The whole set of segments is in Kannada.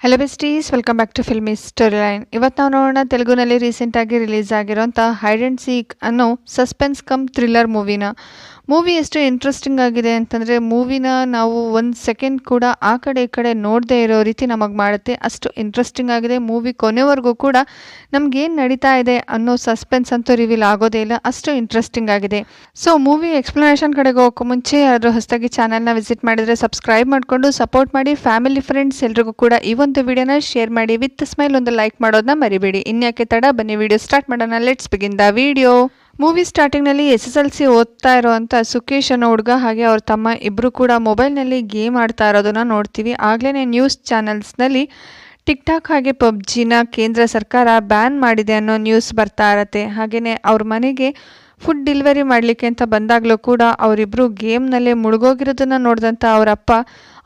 Hello besties welcome back to filmy story line ಇವತ್ತು ನಾವು ನೋಡೋಣ ತೆಲುಗುನಲ್ಲಿ ರೀಸೆಂಟಾಗಿ ರಿಲೀಸ್ ಆಗಿರೋಂಥ ಹೈಡ್ ಆ್ಯಂಡ್ ಸೀಕ್ ಅನ್ನೋ ಸಸ್ಪೆನ್ಸ್ ಕಮ್ ಥ್ರಿಲ್ಲರ್ ಮೂವಿನ ಮೂವಿ ಎಷ್ಟು ಇಂಟ್ರೆಸ್ಟಿಂಗ್ ಆಗಿದೆ ಅಂತಂದರೆ ಮೂವಿನ ನಾವು ಒಂದು ಸೆಕೆಂಡ್ ಕೂಡ ಆ ಕಡೆ ಈ ಕಡೆ ನೋಡದೇ ಇರೋ ರೀತಿ ನಮಗೆ ಮಾಡುತ್ತೆ. ಅಷ್ಟು ಇಂಟ್ರೆಸ್ಟಿಂಗ್ ಆಗಿದೆ. ಮೂವಿ ಕೊನೆವರೆಗೂ ಕೂಡ ನಮಗೇನು ನಡೀತಾ ಇದೆ ಅನ್ನೋ ಸಸ್ಪೆನ್ಸ್ ಅಂತೂ ರಿವೀಲ್ ಆಗೋದೇ ಇಲ್ಲ. ಅಷ್ಟು ಇಂಟ್ರೆಸ್ಟಿಂಗ್ ಆಗಿದೆ. ಸೊ ಮೂವಿ ಎಕ್ಸ್ಪ್ಲನೇಷನ್ ಕಡೆಗೆ ಹೋಗೋಕೆ ಮುಂಚೆ ಯಾರು ಹೊಸದಾಗಿ ಚಾನಲ್ನ ವಿಸಿಟ್ ಮಾಡಿದರೆ ಸಬ್ಸ್ಕ್ರೈಬ್ ಮಾಡಿಕೊಂಡು ಸಪೋರ್ಟ್ ಮಾಡಿ. ಫ್ಯಾಮಿಲಿ ಫ್ರೆಂಡ್ಸ್ ಎಲ್ರಿಗೂ ಕೂಡ ಈ ಒಂದು ವಿಡಿಯೋನ ಶೇರ್ ಮಾಡಿ. ವಿತ್ ಸ್ಮೈಲ್ ಒಂದು ಲೈಕ್ ಮಾಡೋದನ್ನ ಮರಿಬೇಡಿ. ಇನ್ಯಾಕೆ ತಡ? ಬನ್ನಿ ವಿಡಿಯೋ ಸ್ಟಾರ್ಟ್ ಮಾಡೋಣ. Let's begin the video movie ಸ್ಟಾರ್ಟಿಂಗ್ನಲ್ಲಿ S S L C ಓದ್ತಾ ಇರೋವಂಥ ಸುಖೇಶ್ ಅನ್ನೋ ಹುಡುಗ ಹಾಗೆ ಅವ್ರ ತಮ್ಮ ಇಬ್ಬರು ಕೂಡ ಮೊಬೈಲ್ನಲ್ಲಿ ಗೇಮ್ ಆಡ್ತಾ ಇರೋದನ್ನ ನೋಡ್ತೀವಿ. ಆಗಲೇ ನ್ಯೂಸ್ ಚಾನಲ್ಸ್ನಲ್ಲಿ ಟಿಕ್ ಟಾಕ್ ಹಾಗೆ ಪಬ್ಜಿನ ಕೇಂದ್ರ ಸರ್ಕಾರ ಬ್ಯಾನ್ ಮಾಡಿದೆ ಅನ್ನೋ ನ್ಯೂಸ್ ಬರ್ತಾ ಇರತ್ತೆ. ಹಾಗೆಯೇ ಅವ್ರ ಮನೆಗೆ ಫುಡ್ ಡೆಲಿವರಿ ಮಾಡಲಿಕ್ಕೆ ಅಂತ ಬಂದಾಗಲೂ ಕೂಡ ಅವರಿಬ್ಬರು ಗೇಮ್ನಲ್ಲೇ ಮುಳುಗೋಗಿರೋದನ್ನು ನೋಡಿದಂಥ ಅವರಪ್ಪ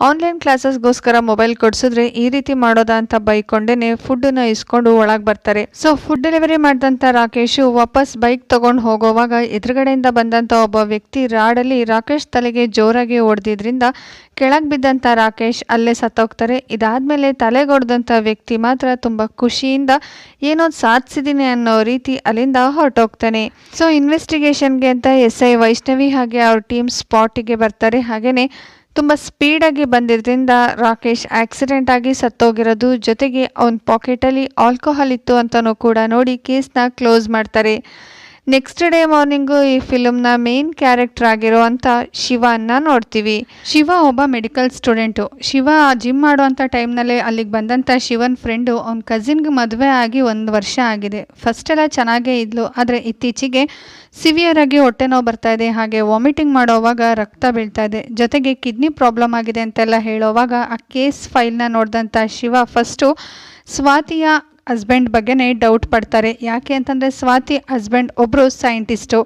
ಆನ್ಲೈನ್ ಕ್ಲಾಸಸ್ಗೋಸ್ಕರ ಮೊಬೈಲ್ ಕೊಡಿಸಿದ್ರೆ ಈ ರೀತಿ ಮಾಡೋದಾ ಅಂತ ಬೈಕೊಂಡೇನೆ ಫುಡ್ಡನ್ನ ಇಸ್ಕೊಂಡು ಒಳಗೆ ಬರ್ತಾರೆ. ಸೊ ಫುಡ್ ಡೆಲಿವರಿ ಮಾಡಿದಂಥ ರಾಕೇಶು ವಾಪಸ್ ಬೈಕ್ ತಗೊಂಡು ಹೋಗೋವಾಗ ಎದುರುಗಡೆಯಿಂದ ಬಂದಂಥ ಒಬ್ಬ ವ್ಯಕ್ತಿ ರಾಡಲ್ಲಿ ರಾಕೇಶ್ ತಲೆಗೆ ಜೋರಾಗಿ ಹೊಡೆದಿದ್ರಿಂದ ಕೆಳಗೆ ಬಿದ್ದಂಥ ರಾಕೇಶ್ ಅಲ್ಲೇ ಸತ್ತೋಗ್ತಾರೆ. ಇದಾದ್ಮೇಲೆ ತಲೆಗೊಡ್ದಂಥ ವ್ಯಕ್ತಿ ಮಾತ್ರ ತುಂಬ ಖುಷಿಯಿಂದ ಏನೋ ಸಾಧಿಸಿದ್ದೀನಿ ಅನ್ನೋ ರೀತಿ ಅಲ್ಲಿಂದ ಹೊರಟೋಗ್ತಾನೆ. ಸೊ ಇನ್ವೆಸ್ಟಿಗೇಷನ್ಗೆ ಅಂತ ಎಸ್ ಐ ವೈಷ್ಣವಿ ಹಾಗೆ ಅವ್ರ ಟೀಮ್ ಸ್ಪಾಟಿಗೆ ಬರ್ತಾರೆ. ಹಾಗೆಯೇ ತುಂಬ ಸ್ಪೀಡಾಗಿ ಬಂದಿದ್ದರಿಂದ ರಾಕೇಶ್ ಆಕ್ಸಿಡೆಂಟ್ ಆಗಿ ಸತ್ತೋಗಿರೋದು. ಜೊತೆಗೆ ಅವನ ಪಾಕೆಟಲ್ಲಿ ಆಲ್ಕೋಹಾಲ್ ಇತ್ತು ಅಂತಲೂ ಕೂಡ ನೋಡಿ ಕೇಸ್ನ ಕ್ಲೋಸ್ ಮಾಡ್ತಾರೆ. ನೆಕ್ಸ್ಟ್ ಡೇ ಮಾರ್ನಿಂಗು ಈ ಫಿಲಮ್ನ ಮೇನ್ ಕ್ಯಾರೆಕ್ಟರ್ ಆಗಿರುವಂಥ ಶಿವನ್ನ ನೋಡ್ತೀವಿ. ಶಿವ ಒಬ್ಬ ಮೆಡಿಕಲ್ ಸ್ಟೂಡೆಂಟು ಶಿವ ಜಿಮ್ ಮಾಡುವಂಥ ಟೈಮ್ನಲ್ಲೇ ಅಲ್ಲಿಗೆ ಬಂದಂಥ ಶಿವನ್ ಫ್ರೆಂಡು ಅವ್ನ ಕಸಿನ್ಗೆ ಮದುವೆ ಆಗಿ ಒಂದು ವರ್ಷ ಆಗಿದೆ. ಫಸ್ಟ್ ಎಲ್ಲ ಚೆನ್ನಾಗೇ ಇದ್ಲು, ಆದರೆ ಇತ್ತೀಚೆಗೆ ಸಿವಿಯರ್ ಆಗಿ ಹೊಟ್ಟೆ ನೋವು ಬರ್ತಾ ಇದೆ, ಹಾಗೆ ವಾಮಿಟಿಂಗ್ ಮಾಡೋವಾಗ ರಕ್ತ ಬೀಳ್ತಾ ಇದೆ. ಜೊತೆಗೆ ಕಿಡ್ನಿ ಪ್ರಾಬ್ಲಮ್ ಆಗಿದೆ ಅಂತೆಲ್ಲ ಹೇಳೋವಾಗ ಆ ಕೇಸ್ ಫೈಲ್ನ ನೋಡಿದಂಥ ಶಿವ ಫಸ್ಟು ಸ್ವಾತಿಯ ಹಸ್ಬೆಂಡ್ ಬಗ್ಗೆನೇ ಡೌಟ್ ಪಡ್ತಾರೆ. ಯಾಕೆ ಅಂತಂದರೆ ಸ್ವಾತಿ ಹಸ್ಬೆಂಡ್ ಒಬ್ಬರು ಸೈಂಟಿಸ್ಟು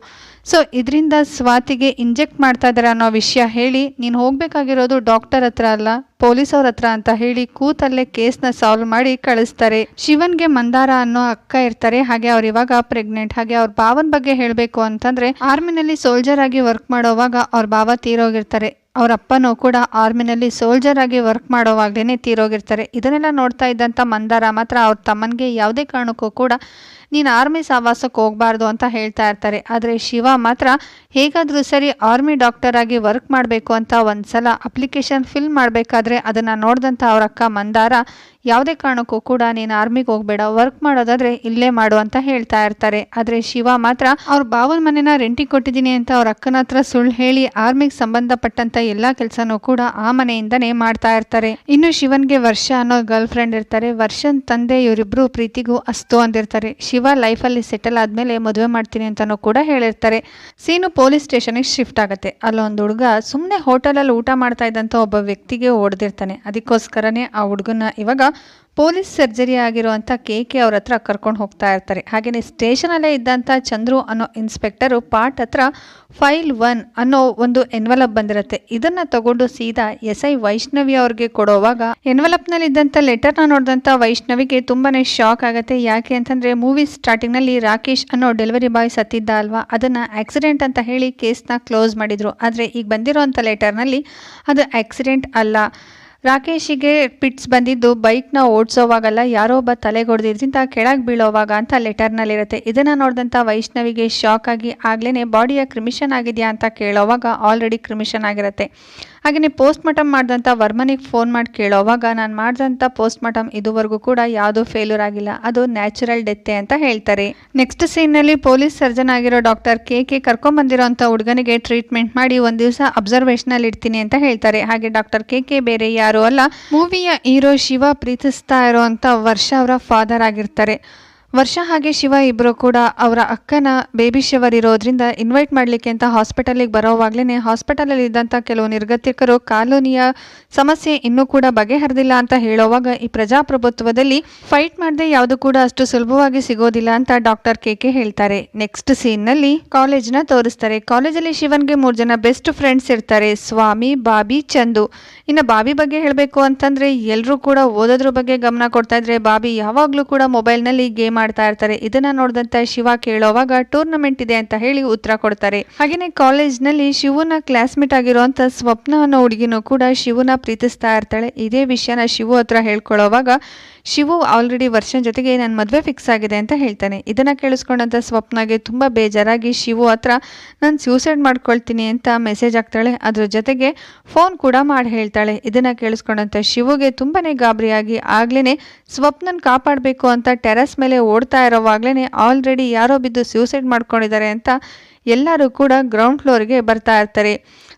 ಸೊ ಇದರಿಂದ ಸ್ವಾತಿಗೆ ಇಂಜೆಕ್ಟ್ ಮಾಡ್ತಾ ಇದ್ದಾರೆ ಅನ್ನೋ ವಿಷಯ ಹೇಳಿ, ನೀನು ಹೋಗಬೇಕಾಗಿರೋದು ಡಾಕ್ಟರ್ ಹತ್ರ ಅಲ್ಲ ಪೊಲೀಸ್ ಅವ್ರ ಹತ್ರ ಅಂತ ಹೇಳಿ ಕೂತಲ್ಲೇ ಕೇಸ್ನ ಸಾಲ್ವ್ ಮಾಡಿ ಕಳಿಸ್ತಾರೆ. ಶಿವನ್ಗೆ ಮಂದಾರ ಅನ್ನೋ ಅಕ್ಕ ಇರ್ತಾರೆ, ಹಾಗೆ ಅವ್ರು ಇವಾಗ ಪ್ರೆಗ್ನೆಂಟ್ ಹಾಗೆ ಅವ್ರ ಭಾವನ ಬಗ್ಗೆ ಹೇಳಬೇಕು ಅಂತಂದ್ರೆ ಆರ್ಮಿನಲ್ಲಿ ಸೋಲ್ಜರ್ ಆಗಿ ವರ್ಕ್ ಮಾಡೋವಾಗ ಅವ್ರ ಭಾವ ತೀರೋಗಿರ್ತಾರೆ. ಅವ್ರ ಅಪ್ಪನೂ ಕೂಡ ಆರ್ಮಿನಲ್ಲಿ ಸೋಲ್ಜರ್ ಆಗಿ ವರ್ಕ್ ಮಾಡೋವಾಗ್ಲೇ ತೀರೋಗಿರ್ತಾರೆ. ಇದನ್ನೆಲ್ಲ ನೋಡ್ತಾ ಇದ್ದಂಥ ಮಂದಾರ ಮಾತ್ರ ಅವ್ರ ತಮ್ಮನಿಗೆ ಯಾವುದೇ ಕಾರಣಕ್ಕೂ ಕೂಡ ನೀನು ಆರ್ಮಿ ಸಹವಾಸಕ್ಕೆ ಹೋಗಬಾರ್ದು ಅಂತ ಹೇಳ್ತಾ ಇರ್ತಾರೆ. ಆದರೆ ಶಿವ ಮಾತ್ರ ಹೇಗಾದರೂ ಸರಿ ಆರ್ಮಿ ಡಾಕ್ಟರ್ ಆಗಿ ವರ್ಕ್ ಮಾಡಬೇಕು ಅಂತ ಒಂದು ಸಲ ಅಪ್ಲಿಕೇಶನ್ ಫಿಲ್ ಮಾಡಬೇಕಾದ್ರೆ ಅದನ್ನು ನೋಡಿದಂಥ ಅವ್ರ ಅಕ್ಕ ಮಂದಾರ, ಯಾವುದೇ ಕಾರಣಕ್ಕೂ ಕೂಡ ನೀನು ಆರ್ಮಿಗೆ ಹೋಗಬೇಡ ವರ್ಕ್ ಮಾಡೋದಾದ್ರೆ ಇಲ್ಲೇ ಮಾಡು ಅಂತ ಹೇಳ್ತಾ ಇರ್ತಾರೆ. ಆದರೆ ಶಿವ ಮಾತ್ರ, ಅವ್ರ ಬಾವನ ಮನೆನ ರೆಂಟಿಗೆ ಕೊಟ್ಟಿದ್ದೀನಿ ಅಂತ ಅವ್ರ ಅಕ್ಕನ ಹತ್ರ ಸುಳ್ಳು ಹೇಳಿ ಆರ್ಮಿಗೆ ಸಂಬಂಧಪಟ್ಟಂತ ಎಲ್ಲ ಕೆಲಸನೂ ಕೂಡ ಆ ಮನೆಯಿಂದನೇ ಮಾಡ್ತಾ ಇರ್ತಾರೆ. ಇನ್ನು ಶಿವನ್ಗೆ ವರ್ಷ ಅನ್ನೋ ಗರ್ಲ್ ಫ್ರೆಂಡ್ ಇರ್ತಾರೆ. ವರ್ಷನ್ ತಂದೆ ಇವರಿಬ್ರು ಪ್ರೀತಿಗೂ ಅಸ್ತು ಅಂದಿರ್ತಾರೆ. ಶಿವ ಲೈಫಲ್ಲಿ ಸೆಟಲ್ ಆದ್ಮೇಲೆ ಮದುವೆ ಮಾಡ್ತೀನಿ ಅಂತಲೂ ಕೂಡ ಹೇಳಿರ್ತಾರೆ. ಸೀನು ಪೊಲೀಸ್ ಸ್ಟೇಷನಿಗೆ ಶಿಫ್ಟ್ ಆಗುತ್ತೆ. ಅಲ್ಲೊಂದು ಹುಡುಗ ಸುಮ್ಮನೆ ಹೋಟೆಲಲ್ಲಿ ಊಟ ಮಾಡ್ತಾ ಇದ್ದಂಥ ಒಬ್ಬ ವ್ಯಕ್ತಿಗೆ ಹೊಡೆದಿರ್ತಾನೆ ಅದಕ್ಕೋಸ್ಕರನೇ ಆ ಹುಡುಗನ ಇವಾಗ ಪೊಲೀಸ್ ಸರ್ಜರಿ ಆಗಿರುವಂಥ ಕೆ ಕೆ ಅವ್ರ ಹತ್ರ ಕರ್ಕೊಂಡು ಹೋಗ್ತಾ ಇರ್ತಾರೆ. ಹಾಗೆಯೇ ಸ್ಟೇಷನಲ್ಲೇ ಇದ್ದಂಥ ಚಂದ್ರು ಅನ್ನೋ ಇನ್ಸ್ಪೆಕ್ಟರು ಪಾಟ್ ಹತ್ರ ಫೈಲ್ ಒನ್ ಅನ್ನೋ ಒಂದು ಎನ್ವಲಪ್ ಬಂದಿರುತ್ತೆ. ಇದನ್ನ ತಗೊಂಡು ಸೀದಾ ಎಸ್ ಐ ವೈಷ್ಣವಿ ಅವ್ರಿಗೆ ಕೊಡೋವಾಗ ಎನ್ವಲಪ್ನಲ್ಲಿ ಇದ್ದಂಥ ಲೆಟರ್ನ ನೋಡಿದಂಥ ವೈಷ್ಣವಿಗೆ ತುಂಬಾನೇ ಶಾಕ್ ಆಗುತ್ತೆ. ಯಾಕೆ ಅಂತಂದ್ರೆ ಮೂವಿ ಸ್ಟಾರ್ಟಿಂಗ್ನಲ್ಲಿ ರಾಕೇಶ್ ಅನ್ನೋ ಡೆಲಿವರಿ ಬಾಯ್ ಸತ್ತಿದ್ದ ಅಲ್ವಾ? ಅದನ್ನ ಆಕ್ಸಿಡೆಂಟ್ ಅಂತ ಹೇಳಿ ಕೇಸ್ನ ಕ್ಲೋಸ್ ಮಾಡಿದ್ರು. ಆದರೆ ಈಗ ಬಂದಿರೋಂಥ ಲೆಟರ್ನಲ್ಲಿ ಅದು ಆಕ್ಸಿಡೆಂಟ್ ಅಲ್ಲ. ರಾಕೇಶಿಗೆ ಪಿಟ್ಸ್ ಬಂದಿದ್ದು, ಬೈಕ್ನ ಓಡಿಸೋವಾಗಲ್ಲ, ಯಾರೋ ಒಬ್ಬ ತಲೆಗೊಡ್ದಿದ್ರಿಂದ ಕೆಳಗೆ ಬೀಳೋವಾಗ ಅಂತ ಲೆಟರ್ನಲ್ಲಿರುತ್ತೆ ಇದನ್ನು ನೋಡಿದಂಥ ವೈಷ್ಣವಿಗೆ ಶಾಕ್ ಆಗಿ ಆಗ್ಲೇ ಬಾಡಿಯ ಕ್ರಿಮಿಷನ್ ಆಗಿದೆಯಾ? ಅಂತ ಕೇಳೋವಾಗ ಆಲ್ರೆಡಿ ಕ್ರಿಮಿಷನ್ ಆಗಿರುತ್ತೆ. ಹಾಗೆಯೇ ಪೋಸ್ಟ್ ಮಾರ್ಟಮ್ ಮಾಡಿದಂಥ ವರ್ಮನಿಗೆ ಫೋನ್ ಮಾಡಿ ಕೇಳೋವಾಗ ನಾನು ಮಾಡಿದಂಥ ಪೋಸ್ಟ್ ಮಾರ್ಟಮ್ ಇದುವರೆಗೂ ಕೂಡ ಯಾವುದೂ ಫೇಲ್ಯೂರ್ ಆಗಿಲ್ಲ. ಅದು ನ್ಯಾಚುರಲ್ ಡೆತ್ತೆ ಅಂತ ಹೇಳ್ತಾರೆ. ನೆಕ್ಸ್ಟ್ ಸೀನ್ನಲ್ಲಿ ಪೊಲೀಸ್ ಸರ್ಜನ್ ಆಗಿರೋ ಡಾಕ್ಟರ್ ಕೆ ಕೆ ಕರ್ಕೊಂಬಂದಿರೋಂಥ ಹುಡುಗನಿಗೆ ಟ್ರೀಟ್ಮೆಂಟ್ ಮಾಡಿ ಒಂದು ದಿವಸ ಅಬ್ಸರ್ವೇಷನಲ್ಲಿ ಇಡ್ತೀನಿ ಅಂತ ಹೇಳ್ತಾರೆ. ಹಾಗೆ ಡಾಕ್ಟರ್ ಕೆ ಕೆ ಬೇರೆ ಯಾರು ಅಲ್ಲ ಮೂವಿಯ ಹೀರೋ ಶಿವ ಪ್ರೀತಿಸ್ತಾ ಇರೋವಂಥ ವರ್ಷ ಅವರ ಫಾದರ್ ಆಗಿರ್ತಾರೆ. ವರ್ಷ ಹಾಗೆ ಶಿವ ಇಬ್ಬರು ಕೂಡ ಅವರ ಅಕ್ಕನ ಬೇಬಿ ಶವರ್ ಇರೋದ್ರಿಂದ ಇನ್ವೈಟ್ ಮಾಡಲಿಕ್ಕೆ ಅಂತ ಹಾಸ್ಪಿಟಲಿಗೆ ಬರೋವಾಗ್ಲೇ ಹಾಸ್ಪಿಟಲಲ್ಲಿ ಇದ್ದಂಥ ಕೆಲವು ನಿರ್ಗತಿಕರು ಕಾಲೋನಿಯ ಸಮಸ್ಯೆ ಇನ್ನೂ ಕೂಡ ಬಗೆಹರಿದಿಲ್ಲ ಅಂತ ಹೇಳೋವಾಗ ಈ ಪ್ರಜಾಪ್ರಭುತ್ವದಲ್ಲಿ ಫೈಟ್ ಮಾಡದೆ ಯಾವುದು ಕೂಡ ಅಷ್ಟು ಸುಲಭವಾಗಿ ಸಿಗೋದಿಲ್ಲ ಅಂತ ಡಾಕ್ಟರ್ ಕೆ ಕೆ ಹೇಳ್ತಾರೆ. ನೆಕ್ಸ್ಟ್ ಸೀನ್ನಲ್ಲಿ ಕಾಲೇಜ್ನ ತೋರಿಸ್ತಾರೆ. ಕಾಲೇಜಲ್ಲಿ ಶಿವನ್ಗೆ ಮೂರು ಜನ ಬೆಸ್ಟ್ ಫ್ರೆಂಡ್ಸ್ ಇರ್ತಾರೆ. ಸ್ವಾಮಿ, ಬಾಬಿ, ಚಂದು. ಇನ್ನು ಬಾಬಿ ಬಗ್ಗೆ ಹೇಳಬೇಕು ಅಂತಂದ್ರೆ ಎಲ್ಲರೂ ಕೂಡ ಓದೋದ್ರ ಬಗ್ಗೆ ಗಮನ ಕೊಡ್ತಾ ಇದ್ರೆ ಬಾಬಿ ಯಾವಾಗಲೂ ಕೂಡ ಮೊಬೈಲ್ನಲ್ಲಿ ಗೇಮ್ ಮಾಡ್ತಾ ಇರ್ತಾರೆ. ಇದನ್ನ ನೋಡಿದಂತ ಶಿವ ಕೇಳೋವಾಗ ಟೂರ್ನಮೆಂಟ್ ಇದೆ ಅಂತ ಹೇಳಿ ಉತ್ತರ ಕೊಡ್ತಾರೆ. ಹಾಗೇನೆ ಕಾಲೇಜ್ನಲ್ಲಿ ಶಿವನ ಕ್ಲಾಸ್ಮೇಟ್ ಆಗಿರುವಂತ ಸ್ವಪ್ನ ಅನ್ನೋ ಹುಡುಗಿನೂ ಕೂಡ ಶಿವನ ಪ್ರೀತಿಸ್ತಾ ಇರ್ತಾಳೆ. ಇದೇ ವಿಷಯನ ಶಿವು ಹತ್ರ ಹೇಳ್ಕೊಳ್ಳೋವಾಗ ಶಿವು ಆಲ್ರೆಡಿ ವರ್ಷನ್ ಜೊತೆಗೆ ನನ್ನ ಮದುವೆ ಫಿಕ್ಸ್ ಆಗಿದೆ ಅಂತ ಹೇಳ್ತಾನೆ. ಇದನ್ನು ಕೇಳಿಸ್ಕೊಂಡಂಥ ಸ್ವಪ್ನಗೆ ತುಂಬ ಬೇಜಾರಾಗಿ ಶಿವು ಹತ್ರ, ನಾನು ಸ್ಯೂಸೈಡ್ ಮಾಡ್ಕೊಳ್ತೀನಿ ಅಂತ ಮೆಸೇಜ್ ಹಾಕ್ತಾಳೆ. ಅದ್ರ ಜೊತೆಗೆ ಫೋನ್ ಕೂಡ ಮಾಡಿ ಹೇಳ್ತಾಳೆ. ಇದನ್ನು ಕೇಳಿಸ್ಕೊಂಡಂಥ ಶಿವುಗೆ ತುಂಬಾ ಗಾಬರಿಯಾಗಿ ಆಗ್ಲೇ ಸ್ವಪ್ನನ್ ಕಾಪಾಡಬೇಕು ಅಂತ ಟೆರಸ್ ಮೇಲೆ ಓಡ್ತಾ ಇರೋವಾಗ್ಲೇ ಆಲ್ರೆಡಿ ಯಾರೋ ಬಿದ್ದು ಸ್ಯೂಸೈಡ್ ಮಾಡ್ಕೊಂಡಿದ್ದಾರೆ ಅಂತ ಎಲ್ಲರೂ ಕೂಡ ಗ್ರೌಂಡ್ ಫ್ಲೋರ್ಗೆ ಬರ್ತಾ ಇರ್ತಾರೆ.